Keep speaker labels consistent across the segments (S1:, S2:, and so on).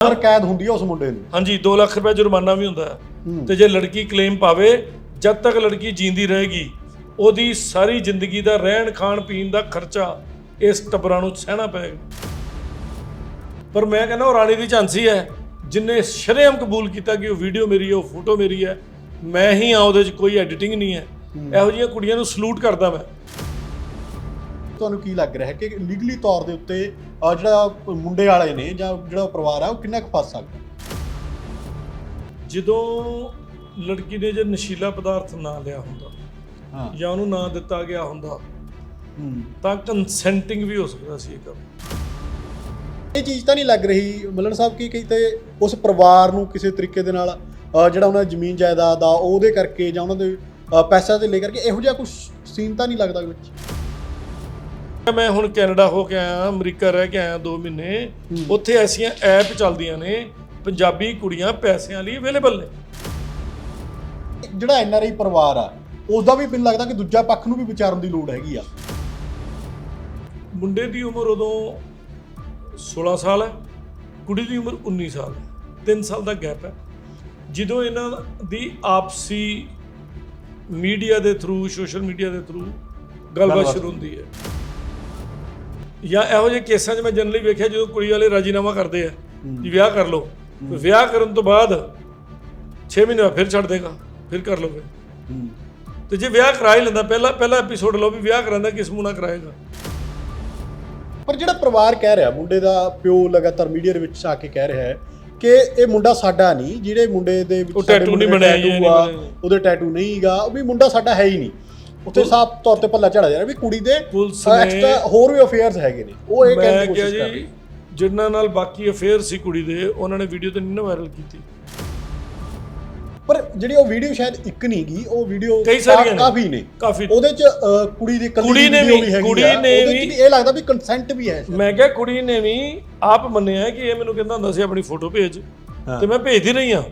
S1: ਪਰ ਕੈਦ ਹੁੰਦੀ ਹੈ ਉਸ ਮੁੰਡੇ ਨੂੰ
S2: ਹਾਂਜੀ 2 ਲੱਖ ਰੁਪਏ ਜੁਰਮਾਨਾ ਵੀ ਹੁੰਦਾ ਹੈ। ਤੇ ਜੇ ਲੜਕੀ ਕਲੇਮ ਪਾਵੇ ਜਦ ਤੱਕ ਲੜਕੀ ਜੀਂਦੀ ਰਹੇਗੀ ਉਹਦੀ ਸਾਰੀ ਜ਼ਿੰਦਗੀ ਦਾ ਰਹਿਣ ਖਾਣ ਪੀਣ ਦਾ ਖਰਚਾ ਇਸ ਟੱਬਰਾਂ ਨੂੰ ਸਹਿਣਾ ਪਏਗਾ। ਪਰ ਮੈਂ ਕਹਿੰਦਾ ਉਹ ਰਾਣੀ ਦੀ ਝਾਂਸੀ ਹੈ ਜਿਨੇ ਸ਼ਰੇਆਮ ਕਬੂਲ ਕੀਤਾ ਕਿ ਉਹ ਵੀਡੀਓ ਮੇਰੀ ਹੈ ਉਹ ਫੋਟੋ ਮੇਰੀ ਹੈ ਮੈਂ ਹੀ ਆ ਉਹਦੇ 'ਚ ਕੋਈ ਐਡੀਟਿੰਗ ਨਹੀਂ ਹੈ। ਇਹੋ ਜਿਹੀਆਂ ਕੁੜੀਆਂ ਨੂੰ ਸਲੂਟ ਕਰਦਾ ਮੈਂ।
S1: ਤੁਹਾਨੂੰ ਕੀ ਲੱਗ ਰਿਹਾ ਹੈ ਕਿ ਲੀਗਲੀ ਤੌਰ ਦੇ ਉੱਤੇ ਜਿਹੜਾ ਮੁੰਡੇ ਵਾਲੇ ਨੇ ਜਾਂ ਜਿਹੜਾ ਪਰਿਵਾਰ ਆ ਉਹ ਕਿੰਨਾ ਕੁ ਫਸ ਸਕਦਾ
S2: ਜਦੋਂ ਲੜਕੀ ਨੇ ਜੇ ਨਸ਼ੀਲਾ ਪਦਾਰਥ ਨਾ ਲਿਆ ਹੁੰਦਾ
S1: ਹਾਂ।
S2: ਜਾਂ ਉਹਨੂੰ ਨਾ ਦਿੱਤਾ ਗਿਆ ਹੁੰਦਾ
S1: ਹੂੰ।
S2: ਤਾਂ ਕੰਸੈਂਟਿੰਗ ਵੀ ਹੋ ਸਕਦਾ ਸੀ ਇਹ ਕੰਮ।
S1: ਇਹ ਚੀਜ਼ ਤਾਂ ਨਹੀਂ ਲੱਗ ਰਹੀ। ਮਲਨ ਸਾਹਿਬ ਕੀ ਕਿਤੇ ਉਸ ਪਰਿਵਾਰ ਨੂੰ ਕਿਸੇ ਤਰੀਕੇ ਦੇ ਨਾਲ ਜਿਹੜਾ ਉਹਨਾਂ ਦੀ ਜ਼ਮੀਨ ਜਾਇਦਾਦ ਆ ਉਹਦੇ ਕਰਕੇ ਜਾਂ ਉਹਨਾਂ ਦੇ ਪੈਸਿਆਂ ਦੇ ਲੈ ਕਰਕੇ ਇਹੋ ਜਿਹਾ ਕੁਝ ਸੀਨ ਤਾਂ ਨਹੀਂ ਲੱਗਦਾ ਵਿੱਚ?
S2: ਮੈਂ ਹੁਣ ਕੈਨੇਡਾ ਹੋ ਕੇ ਆਇਆ ਅਮਰੀਕਾ ਰਹਿ ਕੇ ਆਇਆ 2 ਮਹੀਨੇ। ਉੱਥੇ ਐਸੀਆਂ ਐਪ ਚੱਲਦੀਆਂ ਨੇ ਪੰਜਾਬੀ ਕੁੜੀਆਂ ਪੈਸਿਆਂ ਲਈ ਅਵੇਲੇਬਲ ਨੇ।
S1: ਜਿਹੜਾ ਐਨਆਰਆਈ ਪਰਿਵਾਰ ਆ ਉਸ ਦਾ ਵੀ ਮੈਨੂੰ ਲੱਗਦਾ ਕਿ ਦੂਜਾ ਪੱਖ ਨੂੰ ਵੀ ਵਿਚਾਰਨ ਦੀ ਲੋੜ ਹੈਗੀ ਆ।
S2: ਮੁੰਡੇ ਦੀ ਉਮਰ ਉਦੋਂ 16 ਸਾਲ ਹੈ ਕੁੜੀ ਦੀ ਉਮਰ 19 ਸਾਲ ਹੈ 3 ਸਾਲ ਦਾ ਗੈਪ ਹੈ। ਜਦੋਂ ਇਹਨਾਂ ਦੀ ਆਪਸੀ ਮੀਡੀਆ ਦੇ ਥਰੂ ਸੋਸ਼ਲ ਮੀਡੀਆ ਦੇ ਥਰੂ ਗੱਲਬਾਤ
S1: ਗੱਲਬਾਤ।
S2: ਸ਼ੁਰੂ ਹੁੰਦੀ ਹੈ। ਜਾਂ ਇਹੋ ਜਿਹੇ ਕੇਸਾਂ 'ਚ ਮੈਂ ਜਨਰਲੀ ਵੇਖਿਆ ਜਦੋਂ ਕੁੜੀ ਵਾਲੇ ਰਾਜੀਨਾਮਾ ਕਰਦੇ ਆ ਕਿ ਵਿਆਹ ਕਰ ਲਓ ਵਿਆਹ ਕਰਨ ਤੋਂ ਬਾਅਦ 6 ਮਹੀਨੇ ਬਾਅਦ ਫਿਰ ਛੱਡ ਦੇਗਾ ਫਿਰ ਕਰ ਲਓਗੇ ਤੇ ਜੇ ਵਿਆਹ ਕਰਾ ਹੀ ਲੈਂਦਾ ਪਹਿਲਾ ਪਹਿਲਾ ਐਪੀਸੋਡ ਲਓ ਵੀ ਵਿਆਹ ਕਰਾਂਦਾ ਕਿਸ ਮੂੰਹ ਨਾਲ ਕਰਾਏਗਾ।
S1: ਪਰ ਜਿਹੜਾ ਪਰਿਵਾਰ ਕਹਿ ਰਿਹਾ ਮੁੰਡੇ ਦਾ ਪਿਓ ਲਗਾਤਾਰ ਮੀਡੀਆ ਦੇ ਵਿੱਚ ਆ ਕੇ ਕਹਿ ਰਿਹਾ ਹੈ ਕਿ ਇਹ ਮੁੰਡਾ ਸਾਡਾ ਨਹੀਂ ਜਿਹੜੇ ਮੁੰਡੇ ਦੇ ਵਿੱਚ ਮੁੰਡੇ
S2: ਨਹੀਂ ਬਣਿਆ ਜੀ,
S1: tattoo
S2: ਇਹ ਨਹੀਂ
S1: ਆ,
S2: ਬਣਿਆ।
S1: ਉਹਦੇ ਟੈਟੂ ਨਹੀਂਗਾ ਉਹ ਵੀ ਮੁੰਡਾ ਸਾਡਾ ਹੈ ਹੀ ਨਹੀਂ। ਉੱਥੇ ਸਾਫ਼ ਤੌਰ ਤੇ ਪੱਲਾ ਚੜਾ ਜਾ ਰਿਹਾ ਵੀ ਕੁੜੀ ਦੇ
S2: ਪੁਲਿਸ ਨੇ-
S1: ਐਕਸਟਰਾ ਹੋਰ ਵੀ ਅਫੇਅਰਸ ਹੈਗੇ ਨੇ। ਉਹ ਇਹ ਕਹਿਣ
S2: ਮੈਂ
S1: ਦੀ
S2: ਕਿਹਾ
S1: ਕੋਸ਼ਿਸ਼ ਕਰ ਰਹੀ।
S2: ਜੀ ਜਿਨ੍ਹਾਂ ਨਾਲ ਬਾਕੀ ਅਫੇਅਰ ਸੀ ਕੁੜੀ ਦੇ ਉਹਨਾਂ ਨੇ ਵੀਡੀਓ ਤੇ ਨਹੀਂ ਨਾ ਵਾਇਰਲ ਕੀਤੀ।
S1: ਪਰ ਜਿਹੜੀ ਉਹ ਵੀਡੀਓ ਸ਼ਾਇਦ ਇੱਕ ਨਹੀਂ ਗਈ ਉਹ ਵੀਡੀਓ
S2: ਕਈ ਸਾਰੀਆਂ ਨੇ।
S1: ਕਾਫੀ ਨੇ।
S2: ਕਾਫੀ।
S1: ਉਹਦੇ ਚ ਕੁੜੀ ਦੀ ਕੱਲੀ
S2: ਕੁੜੀ ਨੇ ਵੀ- ਕੁੜੀ ਨੇ
S1: ਉਹਦੇ ਚ
S2: ਵੀ-
S1: ਇਹ ਲੱਗਦਾ ਵੀ ਕੰਸੈਂਟ ਵੀ ਹੈ
S2: ਮੈਂ ਕਿਹਾ ਕੁੜੀ ਨੇ ਵੀ ਆਪ ਮੰਨਿਆ ਕਿ ਇਹ ਮੈਨੂੰ ਕਹਿੰਦਾ ਹੁੰਦਾ ਸੀ ਆਪਣੀ ਫੋਟੋ ਭੇਜ। ਤੇ ਮੈਂ ਭੇਜਦੀ ਰਹੀ ਆ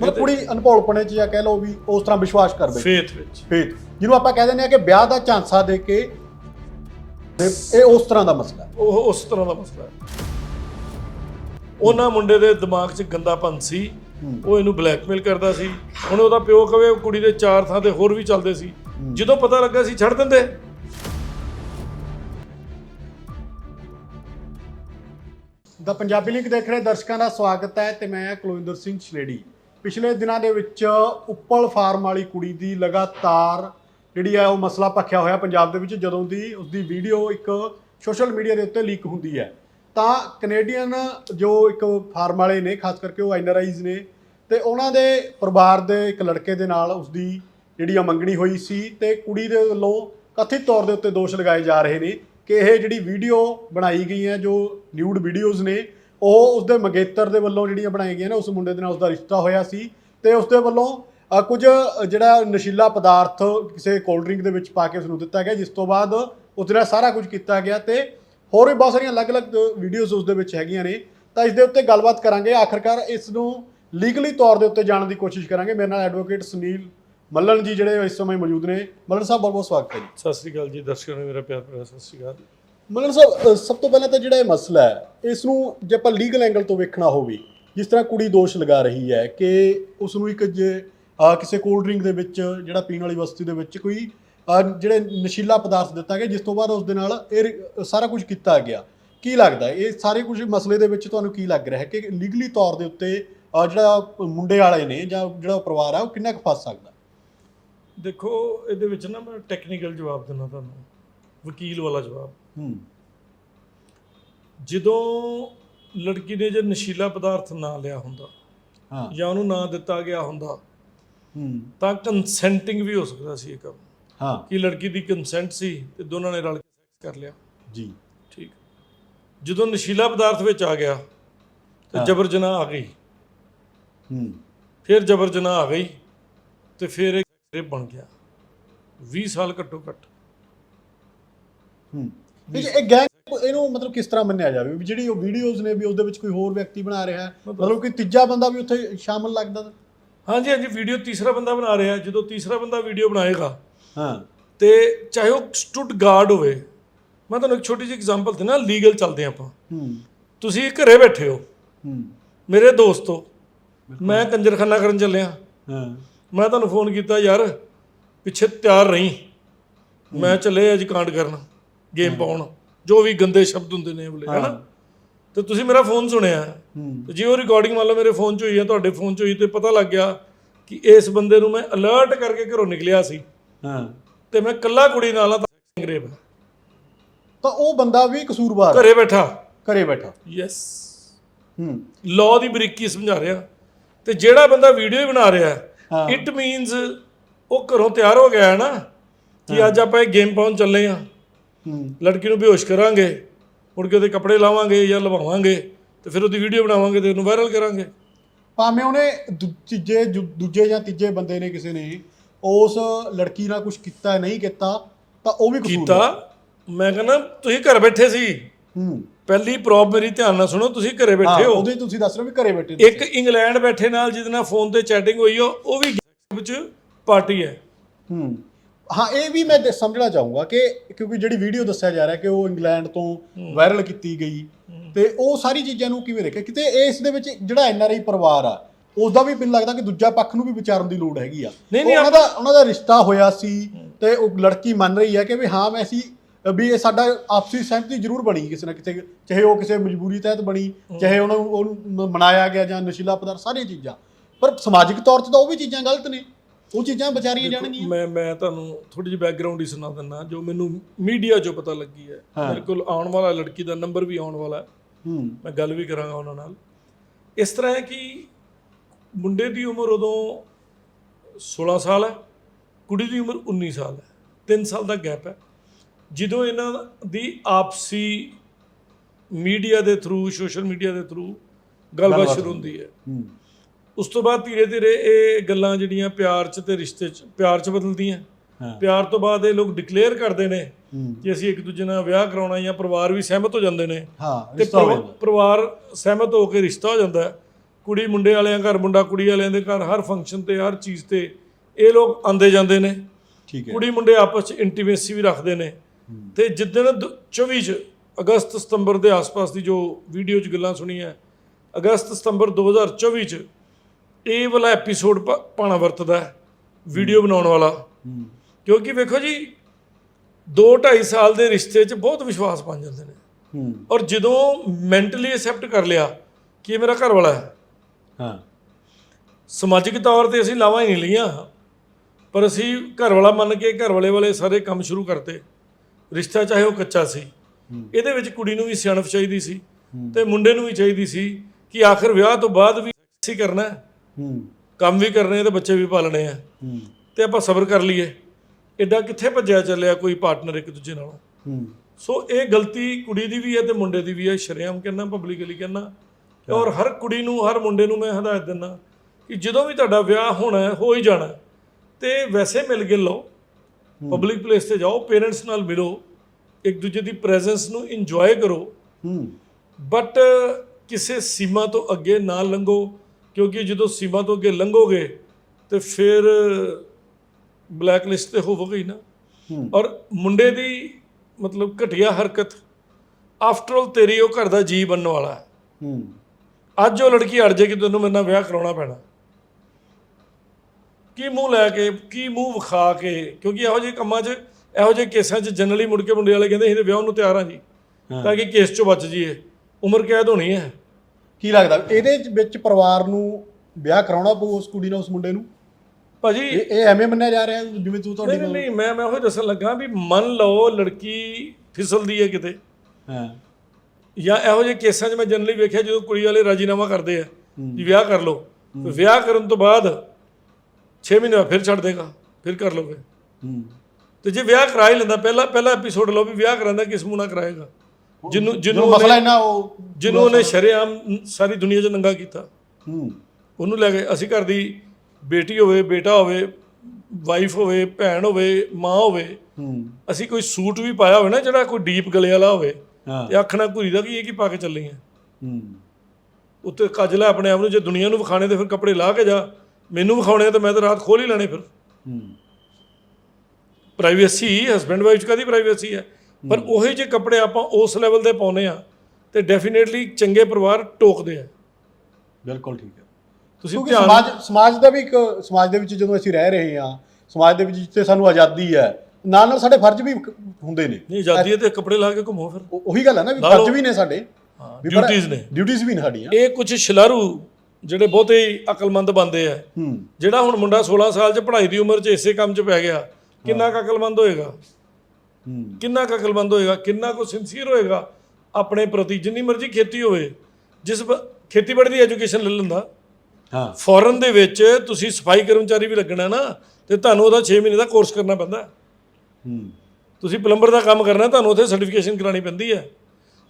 S1: ਮਤਲਬ ਕੁੜੀ ਅਨਭੋਲਪਣੇ ਚ ਜਾਂ ਕਹਿ ਲਓ ਵੀ ਉਸ ਤਰ੍ਹਾਂ ਵਿਸ਼ਵਾਸ ਕਰ ਬੈਠੀ
S2: ਫੇਥ ਵਿੱਚ।
S1: ਫੇਥ। ਜਿਹਨੂੰ ਆਪਾਂ ਕਹਿ ਦਿੰਦੇ ਆ ਕਿ ਵਿਆਹ ਦਾ ਝਾਂਸਾ ਦੇ ਕੇ ਤੇ ਇਹ ਉਸ ਤਰ੍ਹਾਂ ਦਾ ਮਸਲਾ ਹੈ।
S2: ਉਹ ਉਸ ਤਰ੍ਹਾਂ ਦਾ ਮਸਲਾ ਹੈ। ਉਹਨਾਂ ਮੁੰਡੇ ਦੇ ਦਿਮਾਗ 'ਚ ਗੰਦਾਪਨ ਸੀ। ਉਹ ਇਹਨੂੰ ਬਲੈਕਮੇਲ ਕਰਦਾ ਸੀ। ਹੁਣ ਉਹਦਾ ਪਿਓ ਕਵੇ ਉਹ ਕੁੜੀ ਦੇ ਚਾਰ ਥਾਂ ਤੇ ਹੋਰ ਵੀ ਚੱਲਦੇ ਸੀ। ਜਦੋਂ ਪਤਾ ਲੱਗਾ ਸੀ ਛੱਡ ਦਿੰਦੇ।
S1: ਦਾ ਪੰਜਾਬੀ ਲਿੰਕ ਦੇਖ ਰਹੇ ਦਰਸ਼ਕਾਂ ਦਾ ਸਵਾਗਤ ਹੈ ਤੇ ਮੈਂ ਕੁਲਵਿੰਦਰ ਸਿੰਘ ਛਲੇੜੀ। ਪਿਛਲੇ ਦਿਨਾਂ ਦੇ ਵਿੱਚ ਉੱਪਲ ਫਾਰਮ ਵਾਲੀ ਕੁੜੀ ਦੀ ਲਗਾਤਾਰ ਜਿਹੜੀ ਹੈ ਉਹ ਮਸਲਾ ਭਖਿਆ ਹੋਇਆ ਪੰਜਾਬ ਦੇ ਵਿੱਚ, ਜਦੋਂ ਦੀ ਉਸਦੀ ਵੀਡੀਓ ਇੱਕ ਸੋਸ਼ਲ ਮੀਡੀਆ ਦੇ ਉੱਤੇ ਲੀਕ ਹੁੰਦੀ ਹੈ। ਤਾਂ ਕੈਨੇਡੀਅਨ ਜੋ ਇੱਕ ਫਾਰਮ ਵਾਲੇ ਨੇ, ਖਾਸ ਕਰਕੇ ਉਹ ਐਨਆਰਆਈਜ਼ ਨੇ, ਤੇ ਉਹਨਾਂ ਦੇ ਪਰਿਵਾਰ ਦੇ ਇੱਕ ਲੜਕੇ ਦੇ ਨਾਲ ਉਸਦੀ ਜਿਹੜੀ ਆ ਮੰਗਣੀ ਹੋਈ ਸੀ ਤੇ ਕੁੜੀ ਦੇ ਵੱਲੋਂ ਕਥਿਤ ਤੌਰ ਦੇ ਉੱਤੇ ਦੋਸ਼ ਲਗਾਏ ਜਾ ਰਹੇ ਨੇ ਕਿ ਇਹ ਜਿਹੜੀ ਵੀਡੀਓ ਬਣਾਈ ਗਈ ਹੈ, ਜੋ ਨਿਊਡ ਵੀਡੀਓਜ਼ ਨੇ ਉਹ ਉਸਦੇ ਮੰਗੇਤਰ ਦੇ ਵੱਲੋਂ ਜਿਹੜੀਆਂ ਬਣਾਈਆਂ ਗਈਆਂ ਨੇ ਉਸ ਮੁੰਡੇ ਦੇ ਨਾਲ ਉਸਦਾ ਰਿਸ਼ਤਾ ਹੋਇਆ ਸੀ ਤੇ ਉਸਦੇ ਵੱਲੋਂ ਅ, ਕੁਝ ਜਿਹੜਾ ਨਸ਼ੀਲਾ ਪਦਾਰਥ ਕਿਸੇ ਕੋਲਡ ਡਰਿੰਕ ਦੇ ਵਿੱਚ ਪਾ ਕੇ ਉਸ ਨੂੰ ਦਿੱਤਾ ਗਿਆ ਜਿਸ ਤੋਂ ਬਾਅਦ ਉਸ ਨਾਲ ਸਾਰਾ ਕੁਝ ਕੀਤਾ ਗਿਆ ਤੇ ਹੋਰ ਵੀ ਬਹੁਤ ਸਾਰੀਆਂ ਅਲੱਗ-ਅਲੱਗ ਵੀਡੀਓਜ਼ ਉਸ ਦੇ ਵਿੱਚ ਹੈਗੀਆਂ ਨੇ। ਤਾਂ ਇਸ ਦੇ ਉੱਤੇ ਗੱਲਬਾਤ ਕਰਾਂਗੇ। ਆਖਰਕਾਰ ਇਸ ਨੂੰ ਲੀਗਲੀ ਤੌਰ ਦੇ ਉੱਤੇ ਜਾਣਨ ਦੀ ਕੋਸ਼ਿਸ਼ ਕਰਾਂਗੇ। ਮੇਰੇ ਨਾਲ ਐਡਵੋਕੇਟ ਸੁਨੀਲ ਮੱਲਣ ਜੀ ਜਿਹੜੇ ਇਸ ਸਮੇਂ ਮੌਜੂਦ ਨੇ। ਮੱਲਣ ਸਾਹਿਬ ਬਹੁਤ ਬਹੁਤ ਸਵਾਗਤ ਹੈ ਜੀ।
S2: ਸਤਿ ਸ੍ਰੀ ਅਕਾਲ ਜੀ। ਦਰਸ਼ਕਾਂ ਨੂੰ ਮੇਰਾ ਪਿਆਰ ਭਰਾ ਸਤਿ ਸ੍ਰੀ ਅਕਾਲ।
S1: ਮਤਲਬ ਸਾਹਿਬ ਸਭ ਤੋਂ ਪਹਿਲਾਂ ਤਾਂ ਜਿਹੜਾ ਇਹ ਮਸਲਾ ਹੈ ਇਸ ਨੂੰ ਜੇ ਆਪਾਂ ਲੀਗਲ ਐਂਗਲ ਤੋਂ ਵੇਖਣਾ ਹੋਵੇ ਜਿਸ ਤਰ੍ਹਾਂ ਕੁੜੀ ਦੋਸ਼ ਲਗਾ ਰਹੀ ਹੈ ਕਿ ਉਸ ਨੂੰ ਇੱਕ ਜੇ ਅਹ, ਕਿਸੇ ਕੋਲਡ ਡਰਿੰਕ ਦੇ ਵਿੱਚ ਜਿਹੜਾ ਪੀਣ ਵਾਲੀ ਵਸਤੂ ਦੇ ਵਿੱਚ ਕੋਈ ਅਹ, ਜਿਹੜੇ ਨਸ਼ੀਲਾ ਪਦਾਰਥ ਦਿੱਤਾ ਗਿਆ ਜਿਸ ਤੋਂ ਬਾਅਦ ਉਸ ਦੇ ਨਾਲ ਇਹ ਰ- ਸਾਰਾ ਕੁਝ ਕੀਤਾ ਗਿਆ। ਕੀ ਲੱਗਦਾ ਹੈ? ਇਹ ਸਾਰੇ ਕੁਝ ਮਸਲੇ ਦੇ ਵਿੱਚ ਤੁਹਾਨੂੰ ਕੀ ਲੱਗ ਰਿਹਾ ਹੈ ਕਿ ਲੀਗਲੀ ਤੌਰ ਦੇ ਉੱਤੇ ਅਹ, ਜਿਹੜਾ ਮੁੰਡੇ ਵਾਲੇ ਨੇ ਜਾਂ ਜਿਹੜਾ ਪਰਿਵਾਰ ਆ ਉਹ ਕਿੰਨਾ ਕੁ ਫਸ ਸਕਦਾ?
S2: ਦੇਖੋ ਇਹਦੇ ਵਿੱਚ ਨਾ ਮੈਂ ਟੈਕਨੀਕਲ ਜਵਾਬ ਦਿੰਦਾ ਤੁਹਾਨੂੰ। ਵਕੀਲ ਵਾਲਾ ਜਵਾਬ। ਜਦੋਂ ਲੜਕੀ ਨੇ ਜੇ ਨਸ਼ੀਲਾ ਪਦਾਰਥ ਨਾ ਲਿਆ ਹੁੰਦਾ
S1: ਹਾਂ।
S2: ਜਾਂ ਉਹਨੂੰ ਨਾ ਦਿੱਤਾ ਗਿਆ ਹੁੰਦਾ
S1: ਹੂੰ।
S2: ਤਾਂ ਕੰਸੈਂਟਿੰਗ ਵੀ ਹੋ ਸਕਦਾ ਸੀ ਇਹ ਕੰਮ।
S1: ਹਾਂ।
S2: ਕਿ ਲੜਕੀ ਦੀ ਕੰਸੈਂਟ ਸੀ ਤੇ ਦੋਨਾਂ ਨੇ ਰਲ ਕੇ ਸੈਕਸ ਕਰ ਲਿਆ।
S1: ਜੀ।
S2: ਠੀਕ। ਜਦੋਂ ਨਸ਼ੀਲਾ ਪਦਾਰਥ ਵਿੱਚ ਆ ਗਿਆ ਤੇ ਜਬਰ ਜਨਾਹ ਆ ਗਈ।
S1: ਹੂੰ।
S2: ਫਿਰ ਜਬਰ ਜਨਾਹ ਆ ਗਈ ਤੇ ਫਿਰ ਇਹ ਬਣ ਗਿਆ। 20 ਸਾਲ ਘੱਟੋ ਘੱਟ।
S1: ਹੂੰ। ਇਹ ਇਹ ਗੈਂਗ ਇਹਨੂੰ ਮਤਲਬ ਕਿਸ ਤਰ੍ਹਾਂ ਮੰਨਿਆ ਜਾਵੇ? ਵੀ ਜਿਹੜੀ ਉਹ ਵੀਡੀਓਜ਼ ਨੇ ਵੀ ਉਹਦੇ ਵਿੱਚ ਕੋਈ ਹੋਰ ਵਿਅਕਤੀ ਬਣਾ ਰਿਹਾ ਹੈ? ਮਤਲਬ ਕਿ ਤੀਜਾ ਬੰਦਾ ਵੀ ਉੱਥੇ ਸ਼ਾਮਲ ਲੱਗਦਾ?
S2: ਹਾਂਜੀ ਹਾਂਜੀ ਵੀਡੀਓ ਤੀਸਰਾ ਬੰਦਾ ਬਣਾ ਰਿਹਾ ਜਦੋਂ ਤੀਸਰਾ ਬੰਦਾ ਵੀਡੀਓ ਬਣਾਏਗਾ
S1: ਹਾਂ।
S2: ਤੇ ਚਾਹੇ ਉਹ ਸਟੁੱਟ ਗਾਰਡ ਹੋਵੇ ਮੈਂ ਤੁਹਾਨੂੰ ਇੱਕ ਛੋਟੀ ਜਿਹੀ ਐਗਜ਼ਾਮਪਲ ਨਾ ਲੀਗਲ ਚੱਲਦੇ ਆਪਾਂ।
S1: ਹੂੰ।
S2: ਤੁਸੀਂ ਘਰੇ ਬੈਠੇ ਹੋ।
S1: ਹੂੰ।
S2: ਮੇਰੇ ਦੋਸਤੋ ਮੈਂ ਕੰਜਰਖਾਨਾ ਕਰਨ ਚੱਲਿਆ।
S1: ਹਾਂ।
S2: ਮੈਂ ਤੁਹਾਨੂੰ ਫੋਨ ਕੀਤਾ ਯਾਰ ਪਿੱਛੇ ਤਿਆਰ ਰਹੀਂ। ਮੈਂ ਚੱਲੇ ਅੱਜ ਕਾਂਡ ਕਰਨ। ਗੇਮ ਪਾਉਣ। ਜੋ ਵੀ ਗੰਦੇ ਸ਼ਬਦ ਹੁੰਦੇ ਨੇ ਬਲੇ ਹੈਨਾ? ਤੇ ਤੁਸੀਂ ਮੇਰਾ ਫੋਨ ਸੁਣਿਆ। ਤੇ ਜੇ ਉਹ ਰਿਕਾਰਡਿੰਗ ਮੰਨ ਲਓ ਮੇਰੇ ਫੋਨ 'ਚ ਹੋਈ ਹੈ ਤੁਹਾਡੇ ਫੋਨ 'ਚ ਹੋਈ ਤੇ ਪਤਾ ਲੱਗ ਗਿਆ ਕਿ ਇਸ ਬੰਦੇ ਨੂੰ ਮੈਂ ਅਲਰਟ ਕਰਕੇ ਘਰੋਂ ਨਿਕਲਿਆ ਸੀ।
S1: ਹਾਂ।
S2: ਤੇ ਮੈਂ ਕੱਲਾ ਕੁੜੀ ਨਾਲ ਆ ਤਾਂ ਗਰੇਬ
S1: ਤਾਂ ਉਹ ਬੰਦਾ ਵੀ ਕਸੂਰਵਾਰ
S2: ਘਰੇ ਬੈਠਾ।
S1: ਘਰੇ ਬੈਠਾ।
S2: ਯੈਸ
S1: ਹੂੰ।
S2: ਲਾਅ ਦੀ ਬਰੀਕੀ ਸਮਝਾ ਰਿਹਾ। ਤੇ ਜਿਹੜਾ ਬੰਦਾ ਵੀਡੀਓ ਹੀ ਬਣਾ ਰਿਹਾ। ਇਟ ਮੀਨਸ ਉਹ ਘਰੋਂ ਤਿਆਰ ਹੋ ਗਿਆ ਹੈ ਨਾ ਕਿ ਅੱਜ ਆਪਾਂ ਇਹ ਗੇਮ ਪਾਉਣ ਚੱਲੇ ਆ ਲੜਕੀ ਨੂੰ ਬੇਹੋਸ਼ ਕਰਾਂਗੇ ਮੁੜ ਕੇ ਉਹਦੇ ਕੱਪੜੇ ਲਾਵਾਂਗੇ ਜਾਂ ਲਵਾਵਾਂਗੇ ਤੇ ਫਿਰ ਉਹਦੀ ਵੀਡੀਓ ਬਣਾਵਾਂਗੇ ਤੇ ਉਹਨੂੰ ਵਾਇਰਲ ਕਰਾਂਗੇ।
S1: ਭਾਵੇਂ ਉਹਨੇ ਦੂ- ਤੀਜੇ ਦੂਜੇ ਜਾਂ ਤੀਜੇ ਬੰਦੇ ਨੇ ਕਿਸੇ ਨੇ ਉਸ ਲੜਕੀ ਨਾਲ ਕੁਝ ਕੀਤਾ ਨਹੀਂ ਕੀਤਾ ਤਾਂ ਉਹ ਵੀ ਕਸੂਰ
S2: ਕੀਤਾ? ਮੈਂ ਕਹਿੰਦਾ ਤੁਸੀਂ ਘਰ ਬੈਠੇ ਸੀ।
S1: ਹੂੰ।
S2: ਪਹਿਲੀ ਪ੍ਰੋਬ ਮੇਰੀ ਧਿਆਨ ਨਾਲ ਸੁਣੋ ਤੁਸੀਂ ਘਰੇ
S1: ਹਾਂ
S2: ਬੈਠੇ ਹੋ
S1: ਉਹਦੇ ਤੁਸੀਂ ਦੱਸ ਰਹੇ ਹੋ ਵੀ ਘਰੇ ਬੈਠੇ
S2: ਇੱਕ ਇੰਗਲੈਂਡ ਬੈਠੇ ਨਾਲ ਜਿਹਦੇ ਨਾਲ ਫੋਨ ਤੇ ਚੈਟਿੰਗ ਹੋਈ ਉਹ ਉਹ ਵੀ ਵਿੱਚ ਪਾਰਟੀ ਹੈ।
S1: ਹੂੰ। ਹਾਂ ਇਹ ਵੀ ਮੈਂ ਦ- ਸਮਝਣਾ ਚਾਹੂੰਗਾ ਕਿ ਕਿਉਂਕਿ ਜਿਹੜੀ ਵੀਡੀਓ ਦੱਸਿਆ ਜਾ ਰਿਹਾ ਕਿ ਉਹ ਇੰਗਲੈਂਡ ਤੋਂ ਵਾਇਰਲ ਕੀਤੀ ਗਈ। ਤੇ ਉਹ ਸਾਰੀ ਚੀਜ਼ਾਂ ਨੂੰ ਕਿਵੇਂ ਦੇਖਿਆ? ਕਿਤੇ ਇਸ ਦੇ ਵਿੱਚ ਜਿਹੜਾ ਐਨਆਰਆਈ ਪਰਿਵਾਰ ਆ ਉਸ ਦਾ ਵੀ ਮੈਨੂੰ ਲੱਗਦਾ ਕਿ ਦੂਜਾ ਪੱਖ ਨੂੰ ਵੀ ਵਿਚਾਰਨ ਦੀ ਲੋੜ ਹੈਗੀ ਆ।
S2: ਨਹੀਂ, ਨਹੀਂ,
S1: ਉਹ ਉਹਨਾਂ ਦਾ ਉਹਨਾਂ ਦਾ ਰਿਸ਼ਤਾ ਹੋਇਆ ਸੀ ਤੇ ਉਹ ਲੜਕੀ ਮੰਨ ਰਹੀ ਹੈ ਕਿ ਵੀ ਹਾਂ ਮੈਂ ਅਸੀਂ ਵੀ ਇਹ ਸਾਡਾ ਆਪਸੀ ਸਹਿਮਤੀ ਜ਼ਰੂਰ ਬਣੀ ਕਿਸੇ ਨਾ ਕਿਸੇ ਚਾਹੇ ਉਹ ਕਿਸੇ ਮਜਬੂਰੀ ਤਹਿਤ ਬਣੀ ਚਾਹੇ ਉਹਨਾਂ ਨੂੰ ਉਹਨੂੰ ਮਨਾਇਆ ਗਿਆ ਜਾਂ ਨਸ਼ੀਲਾ ਪਦਾਰਥ ਸਾਰੀਆਂ ਚੀਜ਼ਾਂ। ਪਰ ਸਮਾਜਿਕ ਤੌਰ ਤੇ ਤਾਂ ਉਹ ਵੀ ਚੀਜ਼ਾਂ ਗਲਤ ਨੇ। ਉਹ ਚੀਜ਼ਾਂ ਵਿਚਾਰੀਆਂ ਜਾਣਗੀਆਂ।
S2: ਮੈਂ ਮੈਂ ਤੁਹਾਨੂੰ ਥੋੜੀ ਜਿਹੀ ਬੈਕਗ੍ਰਾਉਂਡ ਹੀ ਸੁਣਾ ਦਿੰਦਾ ਜੋ ਮੈਨੂੰ ਮੀਡੀਆ 'ਚੋਂ ਪਤਾ ਲੱਗੀ ਹੈ। ਮੇਰੇ ਕੋਲ ਆਉਣ ਵਾਲਾ ਲੜਕੀ ਦਾ ਨੰਬਰ ਵੀ ਆਉਣ ਵਾਲਾ ਹੈ।
S1: ਹੂੰ।
S2: ਮੈਂ ਗੱਲ ਵੀ ਕਰਾਂਗਾ ਉਹਨਾਂ ਨਾਲ। ਇਸ ਤਰ੍ਹਾਂ ਹੈ ਕਿ ਮੁੰਡੇ ਦੀ ਉਮਰ ਉਦੋਂ 16 ਸਾਲ ਹੈ ਕੁੜੀ ਦੀ ਉਮਰ 19 ਸਾਲ ਹੈ 3 ਸਾਲ ਦਾ ਗੈਪ ਹੈ। ਜਦੋਂ ਇਹਨਾਂ ਦੀ ਆਪਸੀ ਮੀਡੀਆ ਦੇ ਥਰੂ ਸੋਸ਼ਲ ਮੀਡੀਆ ਦੇ ਥਰੂ ਗੱਲਬਾਤ
S1: ਗੱਲਬਾਤ
S2: ਸ਼ੁਰੂ ਹੁੰਦੀ ਹੈ।
S1: ਹੂੰ।
S2: ਉਸ ਤੋਂ ਬਾਅਦ ਧੀਰੇ ਧੀਰੇ ਇਹ ਗੱਲਾਂ ਜਿਹੜੀਆਂ ਪਿਆਰ 'ਚ ਤੇ ਰਿਸ਼ਤੇ 'ਚ ਪਿਆਰ 'ਚ ਬਦਲਦੀਆਂ। ਪਿਆਰ ਤੋਂ ਬਾਅਦ ਇਹ ਲੋਕ ਡਿਕਲੇਅਰ ਕਰਦੇ ਨੇ ਕਿ ਅਸੀਂ ਇੱਕ ਦੂਜੇ ਨਾਲ ਵਿਆਹ ਕਰਾਉਣਾ ਜਾਂ ਪਰਿਵਾਰ ਵੀ ਸਹਿਮਤ ਹੋ ਜਾਂਦੇ ਨੇ।
S1: ਹਾਂ
S2: ਤੇ ਪਰਿਵਾਰ ਸਹਿਮਤ ਹੋ ਕੇ ਰਿਸ਼ਤਾ ਹੋ ਜਾਂਦਾ ਕੁੜੀ ਮੁੰਡੇ ਵਾਲਿਆਂ ਘਰ ਮੁੰਡਾ ਕੁੜੀ ਵਾਲਿਆਂ ਦੇ ਘਰ ਹਰ ਫੰਕਸ਼ਨ ਤੇ ਹਰ ਚੀਜ਼ ਤੇ ਇਹ ਲੋਕ ਆਂਦੇ ਜਾਂਦੇ ਨੇ।
S1: ਠੀਕ ਹੈ।
S2: ਕੁੜੀ ਮੁੰਡੇ ਆਪਸ ਚ ਇੰਟੀਮੇਸੀ ਵੀ ਰੱਖਦੇ ਨੇ। ਤੇ ਜਿੱਦਣ ਦ- 24 ਚ ਅਗਸਤ ਸਤੰਬਰ ਦੇ ਆਸ-ਪਾਸ ਦੀ ਜੋ ਵੀਡੀਓ ਚ ਗੱਲਾਂ ਸੁਣੀਆਂ ਅਗਸਤ ਸਤੰਬਰ 2024 ਚ ਇਹ ਵਾਲਾ ਐਪੀਸੋਡ ਪਾਣਾ ਵਰਤਦਾ ਹੈ ਵੀਡੀਓ ਬਣਾਉਣ ਵਾਲਾ। ਕਿਉਂਕਿ ਵੇਖੋ ਜੀ 2.5 ਸਾਲ ਦੇ ਰਿਸ਼ਤੇ 'ਚ ਬਹੁਤ ਵਿਸ਼ਵਾਸ ਬਣ ਜਾਂਦੇ ਨੇ। ਔਰ ਜਦੋਂ ਮੈਂਟਲੀ ਐਕਸੈਪਟ ਕਰ ਲਿਆ ਕਿ ਇਹ ਮੇਰਾ ਘਰ ਵਾਲਾ ਹੈ।
S1: ਹਾਂ।
S2: ਸਮਾਜਿਕ ਤੌਰ ਤੇ ਅਸੀਂ ਲਾਵਾਂ ਹੀ ਨਹੀਂ ਲਈਆਂ। ਪਰ ਅਸੀਂ ਘਰ ਵਾਲਾ ਮੰਨ ਕੇ ਘਰ ਵਾਲੇ ਵਾਲੇ ਸਾਰੇ ਕੰਮ ਸ਼ੁਰੂ ਕਰਤੇ। ਰਿਸ਼ਤਾ ਚਾਹੇ ਉਹ ਕੱਚਾ ਸੀ। ਇਹਦੇ ਵਿੱਚ ਕੁੜੀ ਨੂੰ ਵੀ ਸਿਆਣਪ ਚਾਹੀਦੀ ਸੀ ਤੇ ਮੁੰਡੇ ਨੂੰ ਵੀ ਚਾਹੀਦੀ ਸੀ ਕਿ ਆਖਰ ਵਿਆਹ ਤੋਂ ਬਾਅਦ ਵੀ ਅਸੀਂ ਕਰਨਾ ਹੂੰ। ਕੰਮ ਵੀ ਕਰਨੇ ਤੇ ਬੱਚੇ ਵੀ ਪਾਲਣੇ ਆ। ਤੇ ਆਪਾਂ ਸਬਰ ਕਰ ਲਈਏ। ਐਡਾ ਕਿੱਥੇ ਭੱਜਿਆ ਚੱਲਿਆ ਕੋਈ ਪਾਰਟਨਰ ਇੱਕ ਦੂਜੇ ਨਾਲੋਂ?
S1: ਹੂੰ।
S2: ਸੋ ਇਹ ਗਲਤੀ ਕੁੜੀ ਦੀ ਵੀ ਹੈ ਤੇ ਮੁੰਡੇ ਦੀ ਵੀ ਹੈ। ਸ਼ਰੇਆਮ ਕਹਿੰਦਾ ਪਬਲਿਕਲੀ ਕਹਿੰਦਾ। ਔਰ ਹਰ ਕੁੜੀ ਨੂੰ ਹਰ ਮੁੰਡੇ ਨੂੰ ਮੈਂ ਹਦਾਇਤ ਦਿੰਦਾ ਕਿ ਜਦੋਂ ਵੀ ਤੁਹਾਡਾ ਵਿਆਹ ਹੋਣਾ ਹੈ, ਹੋ ਹੀ ਜਾਣਾ। ਤੇ ਵੈਸੇ ਮਿਲ ਕੇ ਲਓ। ਪਬਲਿਕ ਪਲੇਸ ਤੇ ਜਾਓ ਪੇਰੈਂਟਸ ਨਾਲ ਮਿਲੋ। ਇੱਕ ਦੂਜੇ ਦੀ ਪ੍ਰੈਜ਼ੈਂਸ ਨੂੰ ਇੰਜੋਏ ਕਰੋ।
S1: ਹੂੰ।
S2: ਬਟ ਕਿਸੇ ਸੀਮਾ ਤੋਂ ਅੱਗੇ ਨਾ ਲੰਘੋ। ਕਿਉਂਕਿ ਜਦੋਂ ਸੀਮਾ ਤੋਂ ਅੱਗੇ ਲੰਘੋਗੇ ਤੇ ਫਿਰ ਬਲੈਕ ਲਿਸਟ ਤੇ ਹੋਵੋਗੇ ਨਾ। ਔਰ ਮੁੰਡੇ ਦੀ ਮਤਲਬ ਘਟੀਆ ਹਰਕਤ ਆਫਟਰ ਆਲ ਤੇਰੀ ਉਹ ਘਰ ਦਾ ਜੀ ਬਣਨ ਵਾਲਾ ਹੈ। ਅੱਜ ਉਹ ਲੜਕੀ ਅੜ ਜੇ ਕਿ ਤੈਨੂੰ ਮੇਰੇ ਨਾਲ ਵਿਆਹ ਕਰਾਉਣਾ ਪੈਣਾ। ਕੀ ਮੂੰਹ ਲੈ ਕੇ ਕੀ ਮੂੰਹ ਵਿਖਾ ਕੇ ਕਿਉਂਕਿ ਇਹੋ ਜਿਹੇ ਕੰਮਾਂ 'ਚ ਇਹੋ ਜਿਹੇ ਕੇਸਾਂ 'ਚ ਜਨਰਲੀ ਮੁੜ ਕੇ ਮੁੰਡੇ ਵਾਲੇ ਕਹਿੰਦੇ ਤੇ ਵਿਆਹ ਨੂੰ ਤਿਆਰ ਹਾਂ ਜੀ। ਤਾਂ ਕਿ ਕੇਸ 'ਚੋਂ ਬਚ ਜਾਈਏ। ਉਮਰ ਕੈਦ ਹੋਣੀ ਹੈ।
S1: ਕੀ ਲੱਗਦਾ? ਇਹਦੇ ਵਿੱਚ ਪਰਿਵਾਰ ਨੂੰ ਵਿਆਹ ਕਰਾਉਣਾ ਪਊ ਉਸ ਕੁੜੀ ਨਾਲ ਉਸ ਮੁੰਡੇ ਨੂੰ?
S2: ਭਾਜੀ
S1: ਇਹ ਇਹ ਐਵੇਂ ਮੰਨਿਆ ਜਾ ਰਿਹਾ ਜਿਵੇਂ ਤੂੰ ਤੁਹਾਡੀ
S2: ਨਹੀਂ ਨਹੀਂ ਨਹੀਂ ਮੈਂ ਮੈਂ ਉਹ ਦੱਸਣ ਲੱਗਾ ਵੀ ਮੰਨ ਲਓ ਲੜਕੀ ਫਿਸਲਦੀ ਹੈ ਕਿਤੇ।
S1: ਹਾਂ।
S2: ਜਾਂ ਇਹੋ ਜਿਹੇ ਕੇਸਾਂ 'ਚ ਮੈਂ ਜਨਰਲੀ ਵੇਖਿਆ ਜਦੋਂ ਕੁੜੀ ਵਾਲੇ ਰਾਜੀਨਾਮਾ ਕਰਦੇ ਆ ਵੀ ਵਿਆਹ ਕਰ ਲਓ। ਵਿਆਹ ਕਰਨ ਤੋਂ ਬਾਅਦ 6 ਮਹੀਨੇ ਬਾਅਦ ਫਿਰ ਛੱਡ ਦੇਗਾ ਫਿਰ ਕਰ ਲਓਗੇ
S1: ਹੂੰ।
S2: ਤੇ ਜੇ ਵਿਆਹ ਕਰਾ ਹੀ ਲੈਂਦਾ ਪਹਿਲਾ ਪਹਿਲਾ ਐਪੀਸੋਡ ਲਓ ਵੀ ਵਿਆਹ ਕਰਾਂਦਾ ਕਿਸ ਮੂੰਹ ਨਾਲ ਕਰਾਏਗਾ। ਜਿਹਨੂੰ ਜਿਹਨੂੰ
S1: ਮਸਲਾ ਇਹਨਾਂ ਉਹ
S2: ਜਿਹਨੂੰ ਉਹਨੇ ਸ਼ਰੇਆਮ ਸਾਰੀ ਦੁਨੀਆ 'ਚ ਨੰਗਾ ਕੀਤਾ।
S1: ਹੂੰ।
S2: ਉਹਨੂੰ ਲੈ ਕੇ ਅਸੀਂ ਘਰ ਦੀ ਬੇਟੀ ਹੋਵੇ ਬੇਟਾ ਹੋਵੇ ਵਾਈਫ ਹੋਵੇ ਭੈਣ ਹੋਵੇ ਮਾਂ ਹੋਵੇ
S1: ਹੂੰ।
S2: ਅਸੀਂ ਕੋਈ ਸੂਟ ਵੀ ਪਾਇਆ ਹੋਵੇ ਨਾ ਜਿਹੜਾ ਕੋਈ ਡੀਪ ਗਲੇ ਵਾਲਾ ਹੋਵੇ
S1: ਹਾਂ।
S2: ਤੇ ਨਾਲ ਘੂਰੀ ਦਾ ਕੀ ਇਹ ਕੀ ਪਾ ਕੇ ਚੱਲੀ ਆ
S1: ਹੂੰ।
S2: ਉੱਤੇ ਕੱਜ ਲੈ ਆਪਣੇ ਆਪ ਨੂੰ ਜੇ ਦੁਨੀਆ ਨੂੰ ਵਿਖਾਣੇ ਤੇ ਫਿਰ ਕੱਪੜੇ ਲਾ ਕੇ ਜਾ। ਮੈਨੂੰ ਵਿਖਾਉਣੇ ਤੇ ਮੈਂ ਤਾਂ ਰਾਤ ਖੋਲ ਹੀ ਲੈਣੇ ਫਿਰ।
S1: ਹੂੰ।
S2: ਪ੍ਰਾਈਵੇਸੀ ਹਸਬੈਂਡ ਵਾਈਫ ਕਾਦੀ ਪ੍ਰਾਈਵੇਸੀ ਹੈ? ਪਰ ਉਹੀ ਜੇ ਕੱਪੜੇ ਆਪਾਂ ਉਸ ਲੈਵਲ ਦੇ ਪਾਉਨੇ ਆ ਤੇ ਡੈਫੀਨੇਟਲੀ ਚੰਗੇ ਪਰਿਵਾਰ ਟੋਕਦੇ ਆ।
S1: ਬਿਲਕੁਲ ਠੀਕ ਹੈ।
S2: ਤੁਸੀਂ
S1: ਕਿਉਂਕਿ
S2: ਧਿਆਨ
S1: ਸਮਾਜ ਸਮਾਜ ਦਾ ਵੀ ਇੱਕ ਸਮਾਜ ਦੇ ਵਿੱਚ ਜਦੋਂ ਅਸੀਂ ਰਹਿ ਰਹੇ ਹਾਂ ਸਮਾਜ ਦੇ ਵਿੱਚ ਜਿੱਥੇ ਸਾਨੂੰ ਆਜ਼ਾਦੀ ਹੈ ਨਾਲ ਨਾਲ ਸਾਡੇ ਫਰਜ਼ ਵੀ ਹੁੰਦੇ ਨੇ।
S2: ਨਹੀਂ ਆਜ਼ਾਦੀ ਹੈ ਤੇ ਕੱਪੜੇ ਲਾ ਕੇ ਘੁੰਮੋ ਫਿਰ।
S1: ਉਹ- ਉਹੀ ਗੱਲ ਹੈ ਨਾ ਵੀ। ਫਰਜ਼ ਵੀ ਨੇ ਸਾਡੇ।
S2: ਹਾਂ
S1: ਵੀ ਪਰ-
S2: ਡਿਊਟੀਆਂ ਨੇ।
S1: ਡਿਊਟੀਆਂ ਵੀ ਨੇ ਸਾਡੀਆਂ।
S2: ਇਹ ਕੁਝ ਸ਼ਿਲਾਰੂ ਜਿਹੜੇ ਬਹੁਤੇ ਹੀ ਅਕਲਮੰਦ ਬੰਦੇ ਆ
S1: ਹੂੰ।
S2: ਜਿਹੜਾ ਹੁਣ ਮੁੰਡਾ 16 ਸਾਲ 'ਚ ਪੜ੍ਹਾਈ ਦੀ ਉਮਰ 'ਚ ਇਸੇ ਕੰਮ 'ਚ ਪੈ ਗਿਆ ਕਿੰਨਾ ਕੁ ਅਕਲਮੰਦ ਹੋਏਗਾ? ਕਿੰਨਾ ਕੁ ਅਕਲਮੰਦ ਹੋਏਗਾ ਕਿੰਨਾ ਕੁ ਸਿੰਸੀਅਰ ਹੋਏਗਾ ਆਪਣੇ ਪ੍ਰਤੀ ਜਿੰਨੀ ਮਰਜ਼ੀ ਖੇਤੀ ਹੋਵੇ ਜਿਸ ਖੇਤੀਬਾੜੀ ਦੀ ਐਜੂਕੇਸ਼ਨ ਲੈ ਲੈਂਦਾ।
S1: ਹਾਂ।
S2: ਫੋਰਨ ਦੇ ਵਿੱਚ ਤੁਸੀਂ ਸਫ਼ਾਈ ਕਰਮਚਾਰੀ ਵੀ ਲੱਗਣਾ ਨਾ ਤੇ ਤੁਹਾਨੂੰ ਉਹਦਾ 6 ਮਹੀਨੇ ਦਾ ਕੋਰਸ ਕਰਨਾ ਪੈਂਦਾ।
S1: ਹੂੰ।
S2: ਤੁਸੀਂ ਪਲੰਬਰ ਦਾ ਕੰਮ ਕਰਨਾ ਤੁਹਾਨੂੰ ਉੱਥੇ ਸਰਟੀਫਿਕੇਸ਼ਨ ਕਰਾਣੀ ਪੈਂਦੀ ਹੈ।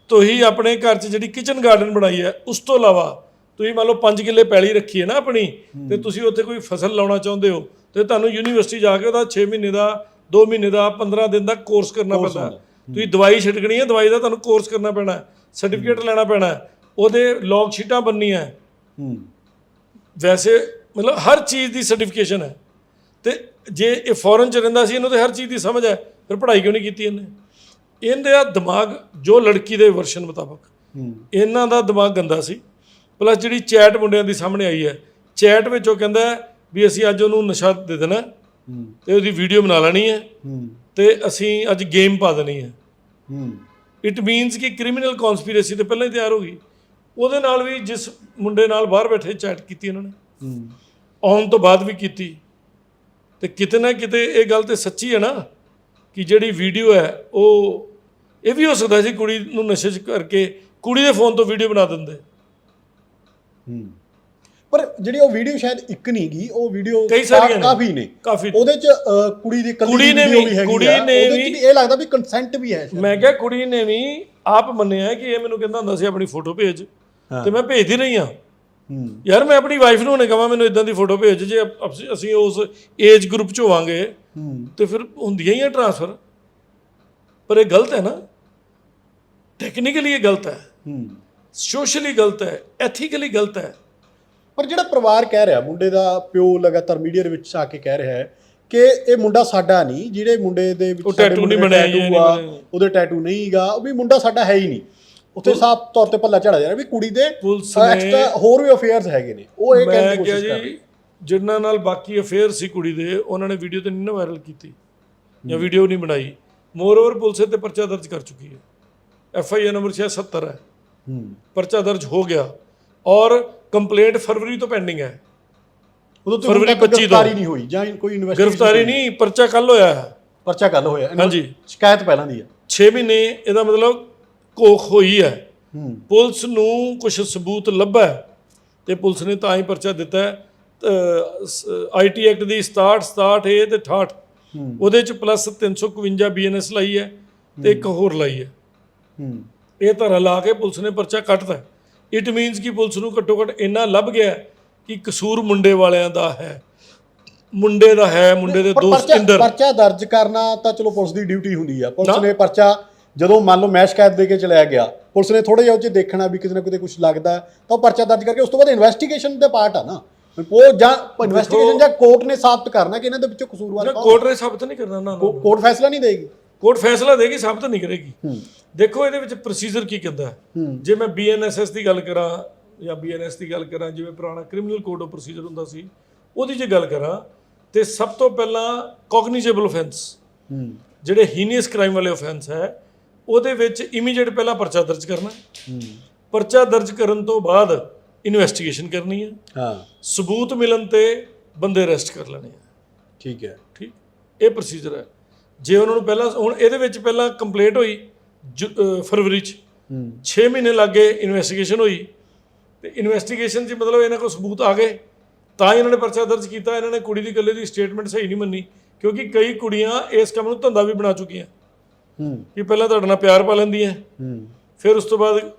S2: ਤੁਸੀਂ ਆਪਣੇ ਘਰ 'ਚ ਜਿਹੜੀ ਕਿਚਨ ਗਾਰਡਨ ਬਣਾਈ ਹੈ ਉਸ ਤੋਂ ਇਲਾਵਾ ਤੁਸੀਂ ਮੰਨ ਲਓ 5 ਕਿੱਲੇ ਪੈਲੀ ਰੱਖੀ ਹੈ ਨਾ ਆਪਣੀ ਤੇ ਤੁਸੀਂ ਉੱਥੇ ਕੋਈ ਫਸਲ ਲਾਉਣਾ ਚਾਹੁੰਦੇ ਹੋ ਤੇ ਤੁਹਾਨੂੰ ਯੂਨੀਵਰਸਿਟੀ ਜਾ ਕੇ ਉਹਦਾ 6 ਮਹੀਨੇ ਦਾ 2 ਮਹੀਨੇ ਦਾ 15 ਦਿਨ ਦਾ ਕੋਰਸ ਕਰਨਾ ਪੈਂਦਾ। ਤੁਸੀਂ ਦਵਾਈ ਛਿੜਕਣੀ ਹੈ ਦਵਾਈ ਦਾ ਤੁਹਾਨੂੰ ਕੋਰਸ ਕਰਨਾ ਪੈਣਾ ਸਰਟੀਫਿਕੇਟ ਲੈਣਾ ਪੈਣਾ। ਉਹਦੇ ਲੌਗ ਸ਼ੀਟਾਂ ਬਣਨੀਆਂ ਹੈ। ਵੈਸੇ ਮਤਲਬ ਹਰ ਚੀਜ਼ ਦੀ ਸਰਟੀਫਿਕੇਸ਼ਨ ਹੈ। ਤੇ ਜੇ ਇਹ ਫੋਰਨ ਚ ਰਹਿੰਦਾ ਸੀ ਇਹਨੂੰ ਤੇ ਹਰ ਚੀਜ਼ ਦੀ ਸਮਝ ਹੈ। ਫਿਰ ਪੜ੍ਹਾਈ ਕਿਉਂ ਨਹੀਂ ਕੀਤੀ ਇਹਨੇ? ਇਹਦੇ ਆ ਦਿਮਾਗ ਜੋ ਲੜਕੀ ਦੇ ਵਰਸ਼ਨ ਮੁਤਾਬਕ। ਇਹਨਾਂ ਦਾ ਦਿਮਾਗ ਗੰਦਾ ਸੀ। ਪਲੱਸ ਜਿਹੜੀ ਚੈਟ ਮੁੰਡਿਆਂ ਦੀ ਸਾਹਮਣੇ ਆਈ ਹੈ। ਚੈਟ ਵਿੱਚ ਉਹ ਕਹਿੰਦਾ ਵੀ ਅਸੀਂ ਅੱਜ ਉਹਨੂੰ ਨਸ਼ਾ ਦੇ ਦੇਣਾ ਤੇ ਉਹਦੀ ਵੀਡੀਓ ਬਣਾ ਲੈਣੀ ਹੈ।
S1: ਹੂੰ।
S2: ਤੇ ਅਸੀਂ ਅੱਜ ਗੇਮ ਪਾ ਦੇਣੀ ਹੈ।
S1: ਹੂੰ।
S2: ਇਟ ਮੀਨਸ ਕਿ ਕ੍ਰਿਮੀਨਲ ਕਨਸਪੀਰੇਸੀ ਤੇ ਪਹਿਲਾਂ ਹੀ ਤਿਆਰ ਹੋ ਗਈ। ਉਹਦੇ ਨਾਲ ਵੀ ਜਿਸ ਮੁੰਡੇ ਨਾਲ ਬਾਹਰ ਬੈਠੇ ਚੈਟ ਕੀਤੀ ਇਹਨਾਂ ਨੇ।
S1: ਹੂੰ।
S2: ਆਉਣ ਤੋਂ ਬਾਅਦ ਵੀ ਕੀਤੀ। ਤੇ ਕਿਤੇ ਨਾ ਕਿਤੇ ਇਹ ਗੱਲ ਤੇ ਸੱਚੀ ਹੈ ਨਾ ਕਿ ਜਿਹੜੀ ਵੀਡੀਓ ਹੈ ਉਹ ਇਹ ਵੀ ਹੋ ਸਕਦਾ ਸੀ ਕੁੜੀ ਨੂੰ ਨਸ਼ੇ 'ਚ ਕਰਕੇ ਕੁੜੀ ਦੇ ਫੋਨ ਤੋਂ ਵੀਡੀਓ ਬਣਾ ਦਿੰਦੇ।
S1: ਹੂੰ। ਪਰ ਜਿਹੜੀ ਉਹ ਵੀਡੀਓ ਸ਼ਾਇਦ ਇੱਕ ਨਹੀਂ ਗਈ ਉਹ ਵੀਡੀਓ
S2: ਕਈ ਸਾਰੀਆਂ ਨੇ।
S1: ਕਾਫੀ ਨੇ।
S2: ਕਾਫੀ।
S1: ਉਹਦੇ ਚ ਅ, ਕੁੜੀ ਦੀ
S2: ਕੁੜੀ ਨੇ
S1: ਵੀਡੀਓ
S2: ਵੀ-
S1: ਵੀ ਹੈਗੀ
S2: ਕੁੜੀ
S1: ਆ।
S2: ਨੇ
S1: ਉਹਦੇ ਚ
S2: ਵੀ-
S1: ਵੀ ਇਹ ਲੱਗਦਾ ਵੀ ਕੰਸੈਂਟ ਵੀ ਹੈ ਸ਼ਾਇਦ।
S2: ਮੈਂ ਕਿਹਾ ਕੁੜੀ ਨੇ ਵੀ ਆਪ ਮੰਨਿਆ ਕਿ ਇਹ ਮੈਨੂੰ ਕਹਿੰਦਾ ਹੁੰਦਾ ਸੀ ਆਪਣੀ ਫੋਟੋ ਭੇਜ। ਤੇ ਮੈਂ ਭੇਜਦੀ ਰਹੀ ਹਾਂ।
S1: ਹੂੰ।
S2: ਯਾਰ ਮੈਂ ਆਪਣੀ ਵਾਈਫ ਨੂੰ ਨੇ ਕਹਾਂ ਮੈਨੂੰ ਇਦਾਂ ਦੀ ਫੋਟੋ ਭੇਜ ਜੇ ਅਪ- ਅਸੀਂ ਉਸ ਏਜ ਗਰੁੱਪ 'ਚ ਹੋਵਾਂਗੇ
S1: ਹੂੰ।
S2: ਤੇ ਫਿਰ ਹੁੰਦੀਆਂ ਹੀ ਆ ਟ੍ਰਾਂਸਫਰ ਪਰ ਇਹ ਗਲਤ ਹੈ ਨਾ। ਟੈਕਨੀਕਲੀ ਇਹ ਗਲਤ ਹੈ।
S1: ਹੂੰ।
S2: ਸੋਸ਼ਲੀ ਗਲਤ ਹੈ। ਐਥੀਕਲੀ ਗਲਤ ਹੈ।
S1: ਪਰ ਜਿਹੜਾ ਪਰਿਵਾਰ ਕਹਿ ਰਿਹਾ ਮੁੰਡੇ ਦਾ ਪਿਓ ਲਗਾਤਾਰ ਮੀਡੀਆ ਦੇ ਵਿੱਚ ਆ ਕੇ ਕਹਿ ਰਿਹਾ ਹੈ ਕਿ ਇਹ ਮੁੰਡਾ ਸਾਡਾ ਨਹੀਂ ਜਿਹੜੇ ਮੁੰਡੇ ਦੇ ਵਿੱਚ
S2: ਉਹ
S1: ਮੁੰਡੇ
S2: ਨਹੀਂ
S1: ਦੇ
S2: ਬਣਿਆ ਜੀ,
S1: tattoo
S2: ਨਹੀਂ
S1: ਆ,
S2: ਬਣਿਆ।
S1: ਉਹਦੇ ਟੈਟੂ ਨਹੀਂਗਾ ਉਹ ਵੀ ਮੁੰਡਾ ਸਾਡਾ ਹੈ ਹੀ ਨਹੀਂ। ਉੱਥੇ ਸਾਫ਼ ਤੌਰ ਤੇ ਪੱਲਾ ਚੜਾ ਜਾ ਰਿਹਾ ਵੀ ਕੁੜੀ ਦੇ ਐਕਸਟਰਾ ਹੋਰ ਵੀ ਅਫੇਅਰਸ ਹੈਗੇ ਨੇ ਉਹ ਇਹ ਕਹਿਣ ਦੀ
S2: ਕਿਹਾ
S1: ਕੋਸ਼ਿਸ਼ ਕਰ ਰਹੇ
S2: ਜਿਨ੍ਹਾਂ ਨਾਲ ਬਾਕੀ ਅਫੇਅਰ ਸੀ ਕੁੜੀ ਦੇ ਉਹਨਾਂ ਨੇ ਵੀਡੀਓ ਤੇ ਨਹੀਂ ਨਾ ਵਾਇਰਲ ਕੀਤੀ ਜਾਂ ਵੀਡੀਓ ਨਹੀਂ ਬਣਾਈ। ਮੋਰ ਓਵਰ ਪੁਲਿਸ ਤੇ ਪਰਚਾ ਦਰਜ ਕਰ ਚੁੱਕੀ ਹੈ। ਐਫ ਆਈ ਆਰ ਨੰਬਰ 76 ਹੈ।
S1: ਹੂੰ।
S2: ਪਰਚਾ ਦਰਜ ਹੋ ਗਿਆ। ਔਰ ਕੰਪਲੇਂਟ ਫਰਵਰੀ ਤੋਂ ਪੈਂਡਿੰਗ ਹੈ।
S1: ਉਦੋਂ ਤੋਂ
S2: ਫਰਵਰੀ
S1: ਫਰਵਰੀ
S2: 25 ਤੋਂ।
S1: ਗ੍ਰਿਫਤਾਰੀ ਨਹੀਂ ਹੋਈ ਜਾਂ ਕੋਈ ਇਨਵੈਸਟੀਗੇਸ਼ਨ
S2: ਗ੍ਰਿਫਤਾਰੀ ਨਹੀਂ ਪਰਚਾ ਕੱਲ ਹੋਇਆ ਹੈ।
S1: ਪਰਚਾ ਕੱਲ ਹੋਇਆ
S2: ਹਾਂਜੀ।
S1: ਸ਼ਿਕਾਇਤ ਪਹਿਲਾਂ ਦੀ ਹੈ।
S2: 6 ਮਹੀਨੇ ਇਹਦਾ ਮਤਲਬ ਕੋਖ ਹੋਈ ਹੈ। ਪੁਲਿਸ ਨੂੰ ਕੁਝ ਸਬੂਤ ਲੱਭਾ ਤੇ ਪੁਲਿਸ ਨੇ ਤਾਂ ਹੀ ਪਰਚਾ ਦਿੱਤਾ ਹੈ। ਆਈਟੀ ਐਕਟ ਦੀ 67 67 ਏ ਤੇ 68
S1: ਹੂੰ।
S2: ਉਹਦੇ ਚ ਪਲੱਸ 351 ਬੀਐਨਐਸ ਲਾਈ ਹੈ ਤੇ ਇੱਕ ਹੋਰ ਲਾਈ ਹੈ। ਇਹ ਧਾਰਾ ਲਾ ਕੇ ਪੁਲਿਸ ਨੇ ਪਰਚਾ ਕੱਟਤਾ ਇਟ ਮੀਨਸ ਕਿ ਪੁਲਿਸ ਨੂੰ ਘੱਟੋ ਘੱਟ ਇੰਨਾ ਲੱਭ ਗਿਆ ਕਿ ਕਸੂਰ ਮੁੰਡੇ ਵਾਲਿਆਂ ਦਾ ਹੈ। ਮੁੰਡੇ ਦਾ ਹੈ ਮੁੰਡੇ ਦੇ ਦੋਸਤ ਇੰਦਰ
S1: ਪਰਚਾ ਦਰਜ ਕਰਨਾ ਤਾਂ ਚਲੋ ਪੁਲਿਸ ਦੀ ਡਿਊਟੀ ਹੁੰਦੀ ਆ। ਪੁਲਿਸ
S2: ਨਾ।
S1: ਪਰਚਾ ਜਦੋਂ ਮੰਨ ਲਓ ਮੈਂ ਸ਼ਿਕਾਇਤ ਦੇ ਕੇ ਚਲਿਆ ਗਿਆ ਪੁਲਿਸ ਨੇ ਥੋੜਾ ਜਿਹਾ ਉਹ 'ਚ ਦੇਖਣਾ ਵੀ ਕਿਤੇ ਨਾ ਕਿਤੇ ਕੁਝ ਲੱਗਦਾ ਤਾਂ ਉਹ ਪਰਚਾ ਦਰਜ ਕਰਕੇ ਉਸ ਤੋਂ ਬਾਅਦ ਇਨਵੈਸਟੀਗੇਸ਼ਨ ਦਾ ਪਾਰਟ ਆ ਨਾ। ਉਹ ਜਾਂ ਇਨਵੈਸਟੀਗੇਸ਼ਨ ਜਾਂ ਕੋਰਟ ਨੇ ਸਾਬਤ ਕਰਨਾ ਕਿ ਇਹਨਾਂ ਦੇ ਵਿੱਚੋਂ ਕਸੂਰਵਾਰ ਕੌਣ
S2: ਕੋਰਟ ਨੇ ਸਾਬਤ ਨਹੀਂ ਕਰਨਾ ਨਾ
S1: ਕੋਰਟ ਫੈਸਲਾ ਨਹੀਂ ਦੇਗੀ
S2: ਕੋਰਟ ਫੈਸਲਾ ਦੇਗੀ ਸਾਬਤ ਨਹੀਂ ਕਰੇਗੀ। ਦੇਖੋ ਇਹਦੇ ਵਿੱਚ ਪ੍ਰੋਸੀਜਰ ਕੀ ਕਹਿੰਦਾ ਜੇ ਮੈਂ ਬੀਐਨਐਸਐਸ ਦੀ ਗੱਲ ਕਰਾਂ ਜਾਂ ਬੀਐਨਐਸ ਦੀ ਗੱਲ ਕਰਾਂ ਜਿਵੇਂ ਪੁਰਾਣਾ ਕ੍ਰਿਮੀਨਲ ਕੋਡ ਆਫ ਪ੍ਰੋਸੀਜਰ ਹੁੰਦਾ ਸੀ ਉਹਦੀ ਜੇ ਗੱਲ ਕਰਾਂ ਤੇ ਸਭ ਤੋਂ ਪਹਿਲਾਂ ਕੋਗਨੀਜੇਬਲ ਆਫੈਂਸ ਜਿਹੜੇ ਹੀਨੀਅਸ ਕ੍ਰਾਈਮ ਵਾਲੇ ਆਫੈਂਸ ਹੈ ਉਹਦੇ ਵਿੱਚ ਇਮੀਡੀਏਟ ਪਹਿਲਾਂ ਪਰਚਾ ਦਰਜ ਕਰਨਾ ਪਰਚਾ ਦਰਜ ਕਰਨ ਤੋਂ ਬਾਅਦ ਇਨਵੈਸਟੀਗੇਸ਼ਨ ਕਰਨੀ ਹੈ।
S1: ਹਾਂ।
S2: ਸਬੂਤ ਮਿਲਣ ਤੇ ਬੰਦੇ ਅਰੈਸਟ ਕਰ ਲੈਣੇ ਆ।
S1: ਠੀਕ ਹੈ।
S2: ਠੀਕ। ਇਹ ਪ੍ਰੋਸੀਜਰ ਹੈ। ਜੇ ਉਹਨਾਂ ਨੂੰ ਪਹਿਲਾਂ ਹੁਣ ਇਹਦੇ ਵਿੱਚ ਪਹਿਲਾਂ ਕੰਪਲੇਂਟ ਹੋਈ ਫਰਵਰੀ ਚ।
S1: ਹੂੰ।
S2: 6 ਮਹੀਨੇ ਲੱਗੇ ਇਨਵੈਸਟੀਗੇਸ਼ਨ ਹੋਈ। ਤੇ ਇਨਵੈਸਟੀਗੇਸ਼ਨ 'ਚ ਮਤਲਬ ਇਹਨਾਂ ਕੋਲ ਸਬੂਤ ਆ ਗਏ। ਤਾਂ ਹੀ ਇਹਨਾਂ ਨੇ ਪਰਚਾ ਦਰਜ ਕੀਤਾ ਇਹਨਾਂ ਨੇ ਕੁੜੀ ਦੀ ਇਕੱਲੇ ਦੀ ਸਟੇਟਮੈਂਟ ਸਹੀ ਨਹੀਂ ਮੰਨੀ ਕਿਉਂਕਿ ਕਈ ਕੁੜੀਆਂ ਇਸ ਕੰਮ ਨੂੰ ਧੰਦਾ ਵੀ ਬਣਾ ਚੁੱਕੀਆਂ।
S1: ਹੂੰ।
S2: ਕਿ ਪਹਿਲਾਂ ਤੁਹਾਡੇ ਨਾਲ ਪਿਆਰ ਪਾ ਲੈਂਦੀਆਂ।
S1: ਹੂੰ।
S2: ਫਿਰ ਉਸ ਤੋਂ ਬਾਅਦ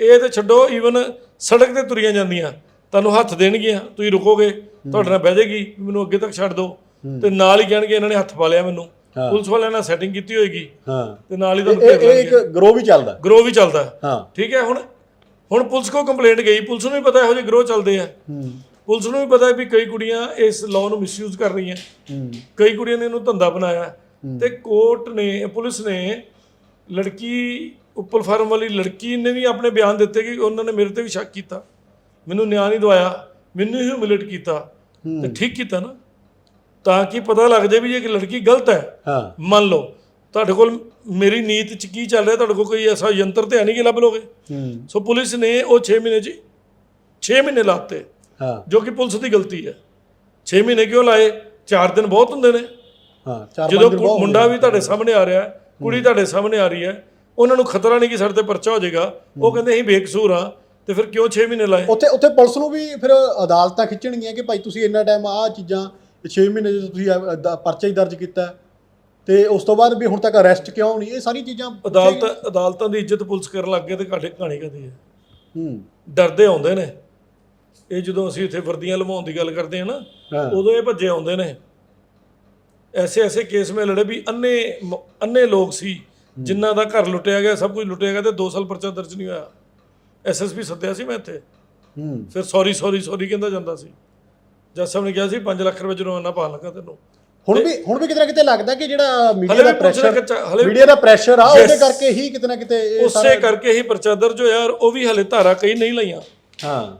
S2: ਇਹ ਤੇ ਛੱਡੋ ਈਵਨ ਸੜਕ ਤੇ ਤੁਰੀਆਂ ਜਾਂਦੀਆਂ। ਤੁਹਾਨੂੰ ਹੱਥ ਦੇਣਗੀਆਂ ਤੁਸੀਂ ਰੁਕੋਗੇ ਤੁਹਾਡੇ ਨਾਲ ਬਹਿ ਜਾਏਗੀ ਮੈਨੂੰ ਅੱਗੇ ਤੱਕ ਛੱਡ ਦਿਓ। ਤੇ ਨਾਲ ਹੀ ਕਹਿਣਗੇ ਇਹਨਾਂ ਨੇ ਹੱਥ ਪਾ ਲਿਆ ਮੈਨੂੰ। ਪੁਲਿਸ ਵਾਲਿਆਂ ਨਾਲ ਸੈਟਿੰਗ ਕੀਤੀ ਹੋਏਗੀ
S1: ਹਾਂ।
S2: ਤੇ ਨਾਲ ਹੀ ਤੁਹਾਨੂੰ
S1: ਇਹ
S2: ਘੇਰ
S1: ਇਹ ਇੱਕ ਗਰੋ ਵੀ ਚੱਲਦਾ।
S2: ਗਰੋ ਵੀ ਚੱਲਦਾ। ਹੈ। ਠੀਕ ਹੈ ਹੁਣ ਹੁਣ ਪੁਲਿਸ ਕੋ ਕੰਪਲੇਂਟ ਗਈ। ਪੁਲਿਸ ਨੂੰ ਵੀ ਪਤਾ ਇਹੋ ਜਿਹੇ ਗਰੋਹ ਚੱਲਦੇ ਆ।
S1: ਹੂੰ।
S2: ਪੁਲਿਸ ਨੂੰ ਵੀ ਪਤਾ ਹੈ ਵੀ ਕਈ ਕੁੜੀਆਂ ਇਸ ਲਾਅ ਨੂੰ ਮਿਸਯੂਜ਼ ਕਰ ਰਹੀਆਂ।
S1: ਹੂੰ।
S2: ਕਈ ਕੁੜੀਆਂ ਨੇ ਇਹਨੂੰ ਧੰਦਾ ਬਣਾਇਆ। ਤੇ ਕੋਰਟ ਨੇ ਪੁਲਿਸ ਨੇ ਲੜਕੀ ਉੱਪਲ ਫਾਰਮ ਵਾਲੀ ਲੜਕੀ ਨੇ ਵੀ ਆਪਣੇ ਬਿਆਨ ਦਿੱਤੇ ਕਿ ਉਹਨਾਂ ਨੇ ਮੇਰੇ ਤੇ ਵੀ ਸ਼ੱਕ ਕੀਤਾ। ਮੈਨੂੰ ਨਿਆਂ ਨਹੀਂ ਦਵਾਇਆ। ਮੈਨੂੰ ਹਿਊਮਿਲੇਟ ਕੀਤਾ। ਤੇ ਠੀਕ ਕੀਤਾ ਨਾ। ਤਾਂ ਕਿ ਪਤਾ ਲੱਗ ਜਾਏ ਵੀ ਇਹ ਲੜਕੀ ਗਲਤ ਹੈ।
S1: ਹਾਂ।
S2: ਮੰਨ ਲਓ ਤੁਹਾਡੇ ਕੋਲ ਮੇਰੀ ਨੀਤ ਚ ਕੀ ਚੱਲ ਰਿਹਾ ਤੁਹਾਡੇ ਕੋਲ ਕੋਈ ਐਸਾ ਯੰਤਰ ਤੇ ਹੈ ਨਹੀਂ ਕਿ ਲੱਭ ਲੋਗੇ?
S1: ਹੂੰ।
S2: ਸੋ ਪੁਲਿਸ ਨੇ ਉਹ 6 ਮਹੀਨੇ ਚ 6 ਮਹੀਨੇ ਲਾਤੇ
S1: ਹਾਂ।
S2: ਜੋ ਕਿ ਪੁਲਿਸ ਦੀ ਗਲਤੀ ਹੈ। 6 ਮਹੀਨੇ ਕਿਉਂ ਲਾਏ? 4 ਦਿਨ ਬਹੁਤ ਹੁੰਦੇ ਨੇ।
S1: ਹਾਂ ਚਾਰ
S2: ਜਦੋਂ
S1: ਪੰਜ ਦਿਨ
S2: ਕੁ-
S1: ਬਹੁਤ
S2: ਮੁੰਡਾ ਵੀ ਤੁਹਾਡੇ ਸਾਹਮਣੇ ਆ ਰਿਹਾ ਹੈ, ਕੁੜੀ ਤੁਹਾਡੇ ਸਾਹਮਣੇ ਆ ਰਹੀ ਹੈ ਉਹਨਾਂ ਨੂੰ ਖਤਰਾ ਨਹੀਂ ਕਿ ਸਾਡੇ ਤੇ ਪਰਚਾ ਹੋ ਜਾਏਗਾ। ਉਹ ਕਹਿੰਦੇ ਅਸੀਂ ਬੇਕਸੂਰ ਆ ਤੇ ਫਿਰ ਕਿਉਂ 6 ਮਹੀਨੇ ਲਾਏ?
S1: ਉੱਥੇ ਉੱਥੇ ਪੁਲਿਸ ਨੂੰ ਵੀ ਫਿਰ ਅਦਾਲਤਾਂ ਖਿੱਚਣਗੀਆਂ ਕਿ ਭਾਈ ਤੁਸੀਂ ਇੰਨਾ ਟਾਈਮ ਆਹ ਚੀਜ਼ਾਂ 6 ਮਹੀਨੇ ਜੇ ਤੁਸੀਂ ਦ- ਪਰਚਾ ਹੀ ਦਰਜ ਕੀਤਾ ਤੇ ਉਸ ਤੋਂ ਬਾਅਦ ਵੀ ਹੁਣ ਤੱਕ ਅਰੈਸਟ ਕਿਉਂ ਨਹੀਂ? ਇਹ ਸਾਰੀ ਚੀਜ਼ਾਂ
S2: ਅਦਾਲਤ ਅਦਾਲਤਾਂ ਦੀ ਇੱਜ਼ਤ ਪੁਲਿਸ ਕਰਨ ਲੱਗ ਗਏ ਤੇ ਘਾਟੇ ਕਹਾਣੀ ਕਦੀ ਹੈ।
S1: ਹੂੰ।
S2: ਡਰਦੇ ਆਉਂਦੇ ਨੇ। ਇਹ ਜਦੋਂ ਅਸੀਂ ਇੱਥੇ ਵਰਦੀਆਂ ਲਵਾਉਣ ਦੀ ਗੱਲ ਕਰਦੇ ਹਾਂ ਨਾ
S1: ਹਾਂ।
S2: ਉਦੋਂ ਇਹ ਭੱਜੇ ਆਉਂਦੇ ਨੇ। ਐਸੇ ਐਸੇ ਕੇਸ ਮੈਂ ਲੜੇ ਵੀ ਅੰਨੇ ਮ- ਅੰਨੇ ਲੋਕ ਸੀ ਜਿਨ੍ਹਾਂ ਦਾ ਘਰ ਲੁੱਟਿਆ ਗਿਆ ਸਭ ਕੁਝ ਲੁੱਟਿਆ ਗਿਆ ਤੇ 2 ਸਾਲ ਪਰਚਾ ਦਰਜ ਨਹੀਂ ਹੋਇਆ। ਐਸਐਸਪੀ ਸੱਦਿਆ ਸੀ ਮੈਂ ਇੱਥੇ।
S1: ਹੂੰ।
S2: ਫਿਰ ਸੌਰੀ ਸੌਰੀ ਸੌਰੀ ਕਹਿੰਦਾ ਜਾਂਦਾ ਸੀ। ਜੱਜ ਸਾਹਿਬ ਨੇ ਕਿਹਾ ਸੀ 5 ਲੱਖ ਰੁਪਏ ਜੁਰਮਾਨਾ ਪਾ ਲੱਗਾ ਤੈਨੂੰ।
S1: ਹੁਣ ਵੀ ਹੁਣ ਵੀ ਕਿਤੇ ਨਾ ਕਿਤੇ ਲੱਗਦਾ ਕਿ ਜਿਹੜਾ ਮੀਡੀਆ ਦਾ ਪ੍ਰੈਸ਼ਰ ਮੀਡੀਆ ਦਾ ਪ੍ਰੈਸ਼ਰ ਆ ਉਹਦੇ. ਕਰਕੇ ਹੀ ਕਿਤੇ ਨਾ ਕਿਤੇ ਇਹ
S2: ਉਸੇ ਕਰਕੇ ਹੀ ਪਰਚਾ ਦਰਜ ਹੋਇਆ ਔਰ ਉਹ ਵੀ ਹਲੇ ਧਾਰਾ ਕਈ ਨਹੀਂ ਲਈਆਂ।
S1: ਹਾਂ।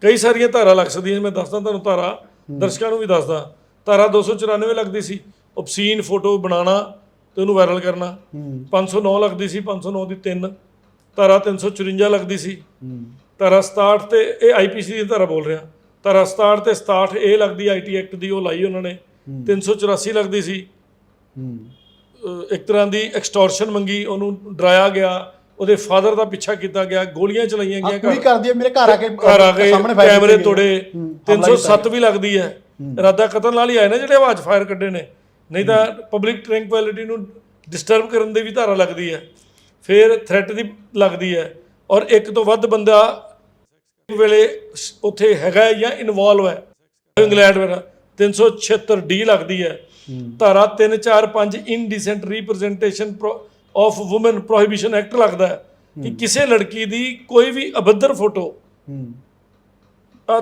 S2: ਕਈ ਸਾਰੀਆਂ ਧਾਰਾ ਲੱਗ ਸਕਦੀਆਂ ਮੈਂ ਦੱਸਦਾ ਤੁਹਾਨੂੰ ਧਾਰਾ। ਦਰਸ਼ਕਾਂ ਨੂੰ ਵੀ ਦੱਸਦਾ। ਧਾਰਾ 294 ਲੱਗਦੀ ਸੀ। obscene ਫੋਟੋ ਬਣਾਉਣਾ ਤੇ ਉਹਨੂੰ ਵਾਇਰਲ ਕਰਨਾ।
S1: ਹੂੰ।
S2: 509 ਲੱਗਦੀ ਸੀ 509 ਦੀ 3 ਧਾਰਾ 354 ਲੱਗਦੀ ਸੀ। ਧਾਰਾ 67 ਤੇ ਇਹ ਆਈਪੀਸੀ ਦੀ ਧਾਰਾ ਬੋਲ ਰਿਹਾ। ਧਾਰਾ 67 ਤੇ 67 ਇਹ ਲੱਗਦੀ ਆਈਟੀ ਐਕਟ ਦੀ ਉਹ ਲਾਈ ਉਹਨਾਂ ਨੇ। 384 ਲੱਗਦੀ ਸੀ। ਇੱਕ ਤਰ੍ਹਾਂ ਦੀ ਐਕਸਟੋਰਸ਼ਨ ਮੰਗੀ ਉਹਨੂੰ ਡਰਾਇਆ ਗਿਆ ਉਹਦੇ ਫਾਦਰ ਦਾ ਪਿੱਛਾ ਕੀਤਾ ਗਿਆ ਗੋਲੀਆਂ ਚਲਾਈਆਂ ਗਈਆਂ
S1: ਕੁੜੀ ਕਰਦੀ ਹੈ ਮੇਰੇ ਘਰ ਆ ਕੇ
S2: ਘਰ ਆ
S1: fire
S2: ਕੈਮਰੇ। ਤੋੜੇ।
S1: ਹੂੰ,
S2: 307 ਵੀ ਲੱਗਦੀ ਹੈ। ਇਰਾਦਾ ਕਤਲ ਨਾਲ ਹੀ ਆਏ ਨੇ ਜਿਹੜੇ ਆਵਾਜ਼ ਫਾਇਰ ਕੱਢੇ ਨੇ। ਨਹੀਂ ਤਾਂ ਪਬਲਿਕ ਟ੍ਰੈਂਕੁਇਲਿਟੀ ਨੂੰ ਡਿਸਟਰਬ ਕਰਨ ਦੀ ਵੀ ਧਾਰਾ ਲੱਗਦੀ ਹੈ। ਫਿਰ ਥ੍ਰੈਟ ਦੀ ਲੱਗਦੀ ਹੈ। ਔਰ ਇੱਕ ਤੋਂ ਵੱਧ ਬੰਦਾ ਵੇਲੇ ਉੱਥੇ ਹੈਗਾ ਜਾਂ ਇਨਵੋਲਵ ਹੈ। ਇੰਗਲੈਂਡ ਵਿੱਚ 376 ਡੀ ਲੱਗਦੀ ਹੈ। ਧਾਰਾ 345 indecent representation of women prohibition act ਲੱਗਦਾ ਹੈ ਕਿ ਕਿਸੇ ਲੜਕੀ ਦੀ ਕੋਈ ਵੀ ਅਬੱਦਰ ਫੋਟੋ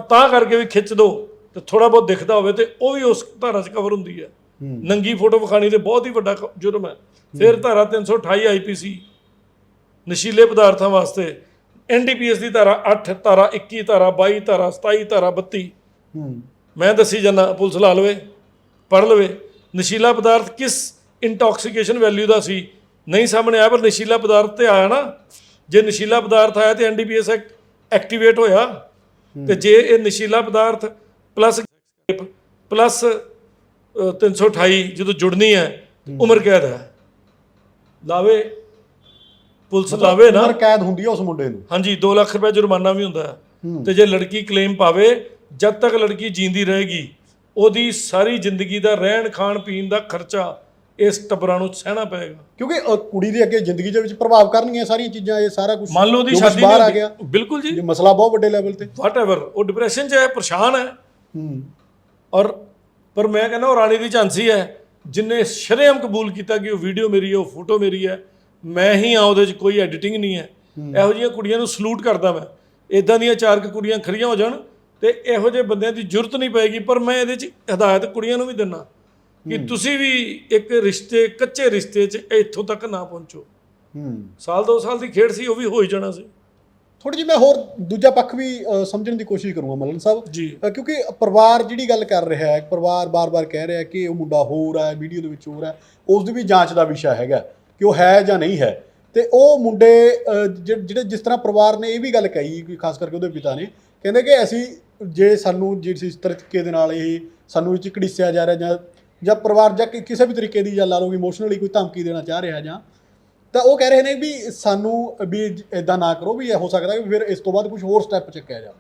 S2: ਤਾਂ ਕਰਕੇ ਵੀ ਖਿੱਚ ਦੋ ਤੇ ਥੋੜਾ ਬਹੁਤ ਦਿਖਦਾ ਹੋਵੇ ਤੇ ਉਹ ਵੀ ਉਸ ਧਾਰਾ 'ਚ ਕਵਰ ਹੁੰਦੀ ਹੈ। ਨੰਗੀ ਫੋਟੋ ਵਿਖਾਣੀ ਤੇ ਬਹੁਤ ਹੀ ਵੱਡਾ ਜੁਰਮ ਹੈ। ਫਿਰ ਧਾਰਾ 328 ਆਈਪੀਸੀ ਨਸ਼ੀਲੇ ਪਦਾਰਥਾਂ ਵਾਸਤੇ ਐਨਡੀਪੀਐਸ ਦੀ ਧਾਰਾ 8 ਧਾਰਾ 21 ਧਾਰਾ 22 ਧਾਰਾ 27 ਧਾਰਾ 32
S1: ਹੂੰ।
S2: ਮੈਂ ਦੱਸੀ ਜਾਂਦਾ ਪੁਲਿਸ ਲਾ ਲਵੇ ਪੜ ਲਵੇ। ਨਸ਼ੀਲਾ ਪਦਾਰਥ ਕਿਸ ਇੰਟੌਕਸੀਕੇਸ਼ਨ ਵੈਲਿਊ ਦਾ ਸੀ? ਨਹੀਂ ਸਾਹਮਣੇ ਆਇਆ ਪਰ ਨਸ਼ੀਲਾ ਪਦਾਰਥ ਤੇ ਆਇਆ ਨਾ। ਜੇ ਨਸ਼ੀਲਾ ਪਦਾਰਥ ਆਇਆ ਤੇ ਐਨਡੀਪੀਐਸ ਐਕਟ ਐਕਟੀਵੇਟ ਹੋਇਆ। ਤੇ ਜੇ ਇਹ ਨਸ਼ੀਲਾ ਪਦਾਰਥ ਪਲੱਸ ਪਲੱਸ 328 ਜਦੋਂ ਜੁੜਨੀ ਹੈ। ਉਮਰ ਕੈਦ ਹੈ। ਲਾਵੇ। ਪੁਲਿਸ ਲਾਵੇ ਨਾ।
S1: ਉਮਰ ਕੈਦ ਹੁੰਦੀ ਹੈ ਉਸ ਮੁੰਡੇ ਨੂੰ?
S2: ਹਾਂਜੀ 2 ਲੱਖ ਰੁਪਏ ਜੁਰਮਾਨਾ ਵੀ ਹੁੰਦਾ ਹੈ। ਤੇ ਜੇ ਲੜਕੀ ਕਲੇਮ ਪਾਵੇ ਜਦ ਤੱਕ ਲੜਕੀ ਜੀਂਦੀ ਰਹੇਗੀ ਉਹਦੀ ਸਾਰੀ ਜ਼ਿੰਦਗੀ ਦਾ ਰਹਿਣ ਖਾਣ ਪੀਣ ਦਾ ਖਰਚਾ ਇਸ ਟੱਬਰਾਂ ਨੂੰ ਸਹਿਣਾ ਪਏਗਾ।
S1: ਕਿਉਂਕਿ ਅ, ਕੁੜੀ ਦੇ ਅੱਗੇ ਜ਼ਿੰਦਗੀ ਦੇ ਵਿੱਚ ਪ੍ਰਭਾਵ ਕਰਨਗੀਆਂ ਸਾਰੀਆਂ ਚੀਜ਼ਾਂ ਇਹ ਸਾਰਾ ਕੁਝ
S2: ਮੰਨ ਲਓ ਉਹਦੀ ਸ਼ਾਦੀ
S1: ਬਾਹਰ ਆ
S2: ਨਹੀਂ
S1: ਗਿਆ।
S2: ਹੁੰਦੀ। ਬਿਲਕੁਲ ਜੀ।
S1: ਇਹ ਮਸਲਾ ਬਹੁਤ ਵੱਡੇ ਲੈਵਲ ਤੇ।
S2: ਵਾਟਐਵਰ ਉਹ ਡਿਪਰੈਸ਼ਨ 'ਚ ਹੈ ਪਰੇਸ਼ਾਨ ਹੈ।
S1: ਹੂੰ।
S2: ਔਰ ਪਰ ਮੈਂ ਕਹਿੰਦਾ ਉਹ ਰਾਣੀ ਦੀ ਝਾਂਸੀ ਹੈ। ਜਿਨੇ ਸ਼ਰੇਆਮ ਕਬੂਲ ਕੀਤਾ ਕਿ ਉਹ ਵੀਡੀਓ ਮੇਰੀ ਹੈ ਉਹ ਫੋਟੋ ਮੇਰੀ ਹੈ। ਮੈਂ ਹੀ ਆ ਉਹਦੇ 'ਚ ਕੋਈ ਐਡੀਟਿੰਗ ਨਹੀਂ ਹੈ। ਇਹੋ ਜਿਹੀਆਂ ਕੁੜੀਆਂ ਨੂੰ ਸਲੂਟ ਕਰਦਾ ਮੈਂ। ਇਦਾਂ ਦੀਆਂ ਚਾਰ ਕੁ ਕੁੜੀਆਂ ਖੜੀਆਂ ਹੋ ਜਾਣ ਤੇ ਇਹੋ ਜਿਹੇ ਬੰਦਿਆਂ ਦੀ ਜ਼ਰੂਰਤ ਨਹੀਂ ਪਏਗੀ ਪਰ ਮੈਂ ਇਹਦੇ 'ਚ ਹਦਾਇਤ ਕੁੜੀਆਂ ਨੂੰ ਵੀ ਦਿੰਨਾ ਕਿ ਤੁਸੀਂ ਵੀ ਇੱਕ ਰਿਸ਼ਤੇ ਕੱਚੇ ਰਿਸ਼ਤੇ 'ਚ ਇੱਥੋਂ ਤੱਕ ਨਾ ਪਹੁੰਚੋ।
S1: ਹੂੰ।
S2: ਸਾਲ ਦੋ ਸਾਲ ਦੀ ਖੇਡ ਸੀ ਉਹ ਵੀ ਹੋ ਹੀ ਜਾਣਾ ਸੀ।
S1: ਥੋੜੀ ਜਿਹੀ ਮੈਂ ਹੋਰ ਦੂਜਾ ਪੱਖ ਵੀ ਸਮਝਣ ਦੀ ਕੋਸ਼ਿਸ਼ ਕਰੂੰਗਾ ਮਲਨ ਸਾਹਿਬ।
S2: ਜੀ।
S1: ਕਿਉਂਕਿ ਪਰਿਵਾਰ ਜਿਹੜੀ ਗੱਲ ਕਰ ਰਿਹਾ ਹੈ ਪਰਿਵਾਰ ਬਾਰ-ਬਾਰ ਕਹਿ ਰਿਹਾ ਕਿ ਉਹ ਮੁੰਡਾ ਹੋਰ ਹੈ ਵੀਡੀਓ ਦੇ ਵਿੱਚ ਹੋਰ ਹੈ ਉਸ ਦੀ ਵੀ ਜਾਂਚ ਦਾ ਵਿਸ਼ਾ ਹੈਗਾ। ਕਿ ਉਹ ਹੈ ਜਾਂ ਨਹੀਂ ਹੈ। ਤੇ ਉਹ ਮੁੰਡੇ ਜਿ- ਜਿਹੜੇ ਜਿਸ ਤਰ੍ਹਾਂ ਪਰਿਵਾਰ ਨੇ ਇਹ ਵੀ ਗੱਲ ਕਹੀ ਕਿ ਖਾਸ ਕਰਕੇ ਉਹਦੇ ਪਿਤਾ ਨੇ ਕਹਿੰਦੇ ਕਿ ਅਸੀਂ ਜੇ ਸਾਨੂੰ ਜਿਸ ਇਸ ਤਰੀਕੇ ਦੇ ਨਾਲ ਇਹ ਸਾਨੂੰ ਇਹ 'ਚ ਘੜੀਸਿਆ ਜਾ ਰਿਹਾ ਜਾਂ ਜਾਂ ਪਰਿਵਾਰ ਜਾਂ ਕਿਸੇ ਵੀ ਤਰੀਕੇ ਦੀ ਜਾਂ ਲਾ ਲਓ ਇਮੋਸ਼ਨਲੀ ਕੋਈ ਧਮਕੀ ਦੇਣਾ ਚਾਹ ਰਿਹਾ ਜਾਂ ਤਾਂ ਉਹ ਕਹਿ ਰਹੇ ਨੇ ਵੀ ਸਾਨੂੰ ਵੀ ਇਦਾਂ ਨਾ ਕਰੋ ਵੀ ਇਹ ਹੋ ਸਕਦਾ ਕਿ ਫਿਰ ਇਸ ਤੋਂ ਬਾਅਦ ਕੁਝ ਹੋਰ ਸਟੈਪ ਚੱਕਿਆ ਜਾਵੇ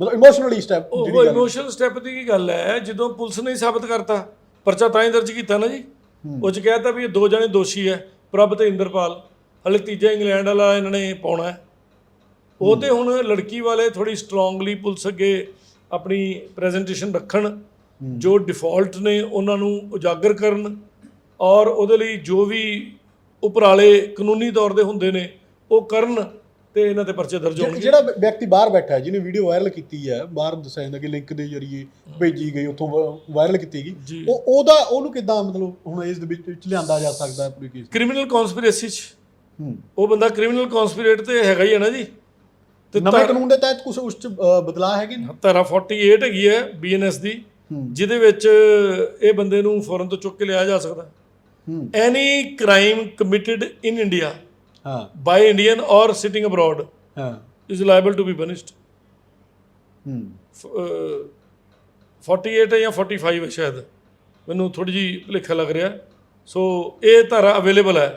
S1: ਮਤਲਬ ਇਮੋਸ਼ਨਲੀ ਸਟੈਪ
S2: ਉਹ ਇਮੋਸ਼ਨਲ ਸਟੈਪ ਦੀ ਕੀ ਗੱਲ ਹੈ? ਜਦੋਂ ਪੁਲਿਸ ਨੇ ਸਾਬਤ ਕਰਤਾ ਪਰਚਾ ਤਾਂ ਹੀ ਦਰਜ ਕੀਤਾ ਨਾ ਜੀ। ਉਹ ਚ ਕਹਿਤਾ ਵੀ ਇਹ ਦੋ ਜਣੇ ਦੋਸ਼ੀ ਹੈ। ਪ੍ਰਭ ਤੇ ਇੰਦਰਪਾਲ। ਹਲੇ ਤੀਜਾ ਇੰਗਲੈਂਡ ਵਾਲਾ ਇਹਨਾਂ ਨੇ ਪਾਉਣਾ ਹੈ। ਉਹ ਤੇ ਹੁਣ ਲੜਕੀ ਵਾਲੇ ਥੋੜੀ ਸਟਰੋਂਗਲੀ ਪੁਲਿਸ ਅੱਗੇ ਆਪਣੀ ਪ੍ਰੈਜੈਂਟੇਸ਼ਨ ਰੱਖਣ ਜੋ ਡਿਫਾਲਟ ਨੇ ਉਹਨਾਂ ਨੂੰ ਉਜਾਗਰ ਕਰਨ ਔਰ ਉਹਦੇ ਲਈ ਜੋ ਵੀ ਉਪਰਾਲੇ ਕਾਨੂੰਨੀ ਤੌਰ ਦੇ ਹੁੰਦੇ ਨੇ ਉਹ ਕਰਨ ਤੇ ਇਹਨਾਂ ਤੇ ਪਰਚੇ ਦਰਜ ਹੋਣਗੇ।
S1: ਜਿਹੜਾ ਵਿਅਕਤੀ ਬਾਹਰ ਬੈਠਾ ਹੈ ਜਿਹਨੇ ਵੀਡੀਓ ਵਾਇਰਲ ਕੀਤੀ ਹੈ ਬਾਹਰ ਦੱਸਿਆ ਜਾਂਦਾ ਕਿ ਲਿੰਕ ਦੇ ਜ਼ਰੀਏ ਭੇਜੀ ਗਈ ਉੱਥੋਂ ਵਾਇਰਲ ਕੀਤੀ ਗਈ। ਉਹ ਉਹਦਾ ਉਹਨੂੰ ਕਿੱਦਾਂ ਮਤਲਬ ਹੁਣ ਇਸ ਦੇ ਵਿੱਚ ਲਿਆਂਦਾ ਜਾ ਸਕਦਾ ਹੈ ਪੂਰੀ ਕੇਸ
S2: ਕ੍ਰਿਮੀਨਲ ਕਨਸਪੀਰੇਸੀ ਚ ਉਹ ਬੰਦਾ ਕ੍ਰਿਮੀਨਲ ਕਨਸਪੀਰੇਟ ਤੇ ਹੈਗਾ ਹੀ ਹੈ ਨਾ ਜੀ। ਤੇ
S1: ਨਵੇਂ ਕਾਨੂੰਨ ਦੇ ਤਹਿਤ ਕੁਝ ਉਸ ਚ ਬਦਲਾਅ ਹੈਗੇ ਨੇ?
S2: ਧਾਰਾ 48 ਹੈਗੀ ਹੈ ਬੀਐਨਐਸ ਦੀ ਜਿਹਦੇ ਵਿੱਚ ਇਹ ਬੰਦੇ ਨੂੰ ਫੌਰਨ ਤੋਂ ਚੁੱਕ ਕੇ ਲਿਆ ਜਾ ਸਕਦਾ। Any crime committed in India Indian or sitting abroad
S1: ਹਾਂ
S2: is liable to be punished
S1: ਹੂੰ
S2: 48 ਹੈ ਜਾਂ 45 ਹੈ ਸ਼ਾਇਦ ਮੈਨੂੰ ਥੋੜੀ ਜੀ ਭੁਲੇਖਾ ਲੱਗ ਰਿਹਾ ਸੋ ਇਹ ਧਾਰਾ ਅਵੇਲੇਬਲ ਹੈ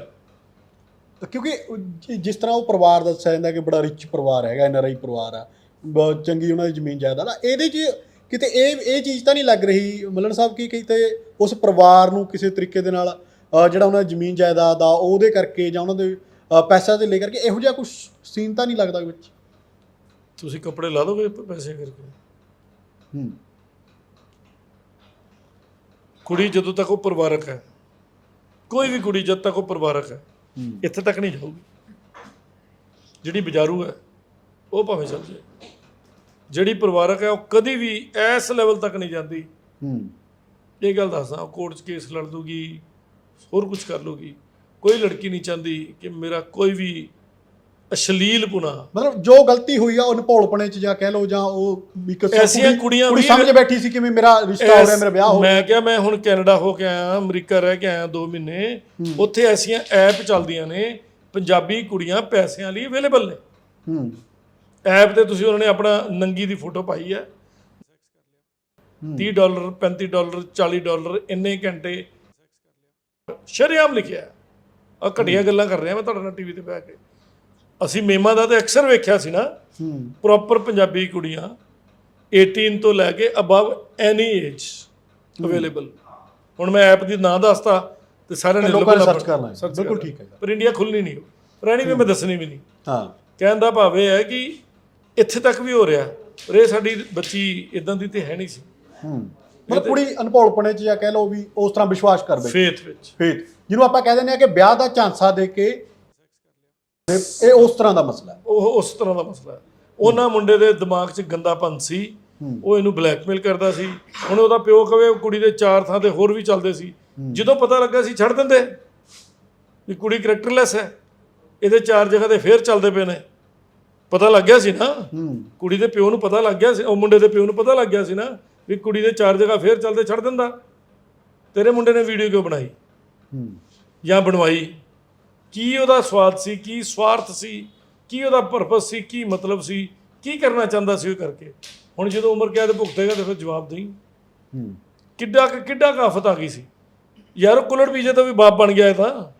S1: ਕਿਉਂਕਿ ਜਿਸ ਤਰ੍ਹਾਂ ਉਹ ਪਰਿਵਾਰ ਦੱਸਿਆ ਜਾਂਦਾ ਕਿ ਬੜਾ ਰਿਚ ਪਰਿਵਾਰ ਹੈਗਾ ਐਨਆਰਆਈ ਪਰਿਵਾਰ ਆ ਬਹੁਤ ਚੰਗੀ ਉਹਨਾਂ ਦੀ ਜ਼ਮੀਨ ਜਾਇਦਾਦ ਆ ਇਹਦੇ 'ਚ ਕਿਤੇ ਇਹ ਇਹ ਚੀਜ਼ ਤਾਂ ਨਹੀਂ ਲੱਗ ਰਹੀ ਮੱਲਣ ਸਾਹਿਬ ਕੀ ਕਿਤੇ ਉਸ ਪਰਿਵਾਰ ਨੂੰ ਕਿਸੇ ਤਰੀਕੇ ਦੇ ਨਾਲ ਜਿਹੜਾ ਉਹਨਾਂ ਦੀ ਜ਼ਮੀਨ ਜਾਇਦਾਦ ਆ ਉਹਦੇ ਕਰਕੇ ਜਾਂ ਉਹਨਾਂ ਦੇ ਪੈਸਾ ਦੇ ਲੈ ਕਰਕੇ ਇਹੋ ਜਿਹਾ ਕੁਝ ਸੀਨ ਤਾਂ ਨਹੀਂ ਲੱਗਦਾ ਵਿੱਚ।
S2: ਤੁਸੀਂ ਕੱਪੜੇ ਲਾ ਦੋਗੇ ਪੈਸੇ ਕਰਕੇ
S1: ਹੂੰ।
S2: ਕੁੜੀ ਜਦੋਂ ਤੱਕ ਉਹ ਪਰਿਵਾਰਕ ਹੈ। ਕੋਈ ਵੀ ਕੁੜੀ ਜਦ ਤੱਕ ਉਹ ਪਰਿਵਾਰਕ ਹੈ ਇੱਥੇ ਤੱਕ ਨਹੀਂ ਜਾਊਗੀ। ਜਿਹੜੀ ਬਜ਼ਾਰੂ ਹੈ ਉਹ ਭਾਵੇਂ ਚੱਲ ਜਾਏ। ਜਿਹੜੀ ਪਰਿਵਾਰਕ ਹੈ ਉਹ ਕਦੀ ਵੀ ਇਸ ਲੈਵਲ ਤੱਕ ਨਹੀਂ ਜਾਂਦੀ।
S1: ਹੂੰ।
S2: ਇਹ ਗੱਲ ਉਹ ਕੋਰਟ 'ਚ ਕੇਸ ਲੜ ਦੂਗੀ ਹੋਰ ਕੁਝ ਕਰ ਲੂਗੀ। ਕੋਈ ਲੜਕੀ ਨਹੀਂ ਚਾਹੁੰਦੀ ਕਿ ਮੇਰਾ ਕੋਈ ਵੀ ਅਸ਼ਲੀਲ ਪੁਣਾ
S1: ਮਤਲਬ ਜੋ ਗਲਤੀ ਹੋਈ ਆ ਉਹ ਨਪੌਲਪਣੇ ਚ ਜਾਂ ਕਹਿ ਲਓ ਜਾਂ ਉਹ ਇੱਕ
S2: ਐਸੀਆਂ
S1: ਕੁੜੀ-
S2: ਕੁੜੀਆਂ ਵੀ-
S1: ਸਮਝ ਬੈਠੀ ਸੀ ਕਿ ਵੀ ਮੇਰਾ ਰਿਸ਼ਤਾ ਹੋ ਰਿਹਾ ਮੇਰਾ ਵਿਆਹ ਹੋ ਰਿਹਾ
S2: ਮੈਂ ਕਿਹਾ ਮੈਂ ਹੁਣ ਕੈਨੇਡਾ ਹੋ ਕੇ ਆਇਆ ਅਮਰੀਕਾ ਰਹਿ ਕੇ ਆਇਆ 2 ਮਹੀਨੇ। ਉੱਥੇ ਐਸੀਆਂ ਐਪ ਚੱਲਦੀਆਂ ਨੇ ਪੰਜਾਬੀ ਕੁੜੀਆਂ ਪੈਸਿਆਂ ਲਈ ਅਵੇਲੇਬਲ ਨੇ।
S1: ਹੂੰ।
S2: ਐਪ ਤੇ ਤੁਸੀਂ ਉਹਨਾਂ ਨੇ ਆਪਣਾ ਨੰਗੀ ਦੀ ਫੋਟੋ ਪਾਈ ਹੈ। 30 ਡਾਲਰ 35 ਡਾਲਰ 40 ਡਾਲਰ ਇੰਨੇ ਘੰਟੇ ਸ਼ਰੇਆਮ ਲਿਖਿਆ। ਆ ਘਟੀਆਂ ਗੱਲਾਂ ਕਰ ਰਿਹਾ ਮੈਂ ਤੁਹਾਡੇ ਨਾਲ ਟੀਵੀ ਤੇ ਬਹਿ ਕੇ। ਅਸੀਂ ਮੇਮਾ ਦਾ ਤੇ ਅਕਸਰ ਵੇਖਿਆ ਸੀ ਨਾ ਪ੍ਰੋਪਰ ਪੰਜਾਬੀ ਕੁੜੀਆਂ 18 ਤੋਂ ਲੈ ਕੇ ਅਬਵ ਐਨੀ ਏਜ ਅਵੇਲੇਬਲ ਹੁਣ ਮੈਂ ਐਪ ਦੀ ਨਾਂ ਦੱਸਤਾ ਤੇ ਸਾਰਿਆਂ ਨੇ
S1: ਲੋਕਾਂ search ਕਰਨਾ ਹੈ। ਬਿਲਕੁਲ। ਠੀਕ ਹੈ।
S2: ਪਰ ਇੰਡੀਆ ਖੁੱਲਣੀ ਨਹੀਂ ਐਨੀ ਵੀ ਮੈਂ ਦੱਸਣੀ ਵੀ ਨਹੀਂ।
S1: ਹਾਂ।
S2: ਕਹਿਣ ਦਾ ਭਾਵ ਇਹ ਹੈ ਕਿ ਇੱਥੇ ਤੱਕ ਵੀ ਹੋ ਰਿਹਾ। ਪਰ ਇਹ ਸਾਡੀ ਬੱਚੀ ਇਦਾਂ ਦੀ ਤੇ ਹੈ ਨਹੀਂ ਸੀ।
S1: ਹੂੰ। ਮਤਲਬ ਕੁੜੀ ਅਨਪੌਲਪਣੇ ਚ ਜਾਂ ਕਹਿ ਲਓ ਵੀ ਉਸ ਤਰ੍ਹਾਂ ਵਿਸ਼ਵਾਸ ਕਰ ਬੈਠੀ
S2: ਫੇਥ ਵਿੱਚ।
S1: ਫੇਥ। ਜਿਹਨੂੰ ਆਪਾਂ ਕਹਿ ਦਿੰਦੇ ਆ ਕਿ ਵਿਆਹ ਦਾ ਝਾਂਸਾ ਦੇ ਕੇ ਇਹ ਉਸ ਤਰ੍ਹਾਂ ਦਾ ਮਸਲਾ ਹੈ।
S2: ਉਹ ਉਸ ਤਰ੍ਹਾਂ ਦਾ ਮਸਲਾ ਹੈ। ਉਹਨਾਂ ਮੁੰਡੇ ਦੇ ਦਿਮਾਗ 'ਚ ਗੰਦਾਪਨ ਸੀ। ਉਹ ਇਹਨੂੰ ਬਲੈਕਮੇਲ ਕਰਦਾ ਸੀ। ਹੁਣ ਉਹਦਾ ਪਿਓ ਕਵੇ ਕੁੜੀ ਦੇ ਚਾਰ ਥਾਂ ਤੇ ਹੋਰ ਵੀ ਚੱਲਦੇ ਸੀ। ਜਦੋਂ ਪਤਾ ਲੱਗਾ ਸੀ ਛੱਡ ਦਿੰਦੇ। ਵੀ ਕੁੜੀ ਕਰੈਕਟਰਲੈਸ ਹੈ। ਇਹਦੇ ਚਾਰ ਜਗ੍ਹਾ ਤੇ ਫੇਰ ਚੱਲਦੇ ਪਏ ਨੇ। ਪਤਾ ਲੱਗ ਗਿਆ ਸੀ ਨਾ। ਕੁੜੀ ਦੇ ਪਿਓ ਨੂੰ ਪਤਾ ਲੱਗ ਗਿਆ ਸੀ। ਉਹ ਮੁੰਡੇ ਦੇ ਪਿਓ ਨੂੰ ਪਤਾ ਲੱਗ ਗਿਆ ਸੀ ਨਾ। ਵੀ ਕੁੜੀ ਦੇ ਚਾਰ ਜਗ੍ਹਾ ਫੇਰ ਚੱਲਦੇ ਛੱਡ ਦਿੰਦਾ। ਤੇਰੇ ਮੁੰਡੇ ਨੇ ਵੀਡੀਓ ਕਿਉਂ ਬਣਾਈ?
S1: ਹੂੰ।
S2: ਜਾਂ ਬਣਵਾਈ? ਕੀ ਉਹਦਾ ਸਵਾਦ ਸੀ? ਕੀ ਸਵਾਰਥ ਸੀ? ਕੀ ਉਹਦਾ ਪਰਪਸ ਸੀ? ਕੀ ਮਤਲਬ ਸੀ? ਕੀ ਕਰਨਾ ਚਾਹੁੰਦਾ ਸੀ ਉਹ ਕਰਕੇ? ਹੁਣ ਜਦੋਂ ਉਮਰ ਕੈਦ ਭੁਗਤੇਗਾ ਤੇ ਫਿਰ ਜਵਾਬ ਦੇਈ।
S1: ਹੂੰ।
S2: ਕਿੱਡਾ ਕਿੱਡਾ ਕਾਫਤ ਆ ਗਈ ਸੀ। ਯਾਰ ਕੁਲੜ ਪੀਜੇ ਤੋਂ ਵੀ ਬਾਪ ਬਣ ਗਿਆ ਇਹ ਤਾਂ।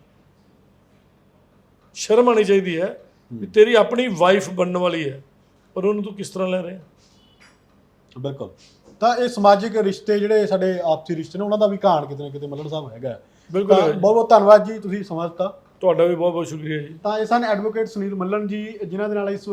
S2: ਸ਼ਰਮ ਆਣੀ ਚਾਹੀਦੀ ਹੈ ਵੀ ਤੇਰੀ ਆਪਣੀ ਵਾਈਫ ਬਣਨ ਵਾਲੀ ਹੈ। ਪਰ ਉਹਨੂੰ ਤੂੰ ਕਿਸ ਤਰ੍ਹਾਂ ਲੈ ਰਿਹਾ?
S1: ਬਿਲਕੁਲ। ਤਾਂ ਇਹ ਸਮਾਜਿਕ ਰਿਸ਼ਤੇ ਜਿਹੜੇ ਸਾਡੇ ਆਪਸੀ ਰਿਸ਼ਤੇ ਨੇ ਉਹਨਾਂ ਦਾ ਵੀ ਘਾਣ ਕਿਤੇ ਨਾ ਕਿਤੇ ਮੱਲਣ ਸਾਹਿਬ ਹੈਗਾ।
S2: ਬਿਲਕੁਲ।
S1: ਬਹੁਤ ਬਹੁਤ ਧੰਨਵਾਦ ਜੀ ਤੁਸੀਂ ਸਮਾਂ ਦਿੱਤਾ
S2: ਤੁਹਾਡਾ ਵੀ ਬਹੁਤ ਬਹੁਤ ਸ਼ੁਕਰੀਆ ਜੀ।
S1: ਤਾਂ ਇਹ ਸਨ ਐਡਵੋਕੇਟ ਸੁਨੀਲ ਮੱਲਣ ਜੀ ਜਿਨ੍ਹਾਂ ਦੇ ਨਾਲ ਇਸ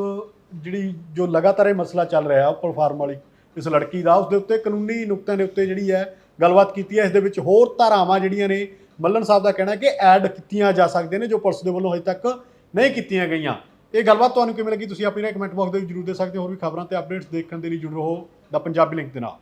S1: ਜਿਹੜੀ ਜੋ ਲਗਾਤਾਰ ਇਹ ਮਸਲਾ ਚੱਲ ਰਿਹਾ ਉਪਰ ਫਾਰਮ ਵਾਲੀ ਇਸ ਲੜਕੀ ਦਾ ਉਸ ਦੇ ਉੱਤੇ ਕਾਨੂੰਨੀ ਨੁਕਤਿਆਂ ਦੇ ਉੱਤੇ ਜਿਹੜੀ ਹੈ ਗੱਲਬਾਤ ਕੀਤੀ ਹੈ ਇਸ ਦੇ ਵਿੱਚ ਹੋਰ ਧਾਰਾਵਾਂ ਜਿਹੜੀਆਂ ਨੇ ਮੱਲਣ ਸਾਹਿਬ ਦਾ ਕਹਿਣਾ ਹੈ ਕਿ ਐਡ ਕੀਤੀਆਂ ਜਾ ਸਕਦੀਆਂ ਨੇ ਜੋ ਪੁਲਿਸ ਦੇ ਵੱਲੋਂ ਹਜੇ ਤੱਕ ਨਹੀਂ ਕੀਤੀਆਂ ਗਈਆਂ। ਇਹ ਗੱਲਬਾਤ ਤੁਹਾਨੂੰ ਕਿਵੇਂ ਲੱਗੀ? ਤੁਸੀਂ ਆਪਣੀ ਰਾਏ ਕਮੈਂਟ ਬਾਕਸ ਦੇ ਵਿੱਚ ਜਰੂਰ ਦੇ ਸਕਦੇ ਹੋ ਹੋਰ ਵੀ ਖਬਰਾਂ ਤੇ ਅਪਡੇਟਸ ਦੇਖਣ ਦੇ ਲਈ ਜੁੜੇ ਰਹੋ। ਦਾ ਪੰਜਾਬੀ ਲਿੰਕ ਦੇ ਨਾਲ।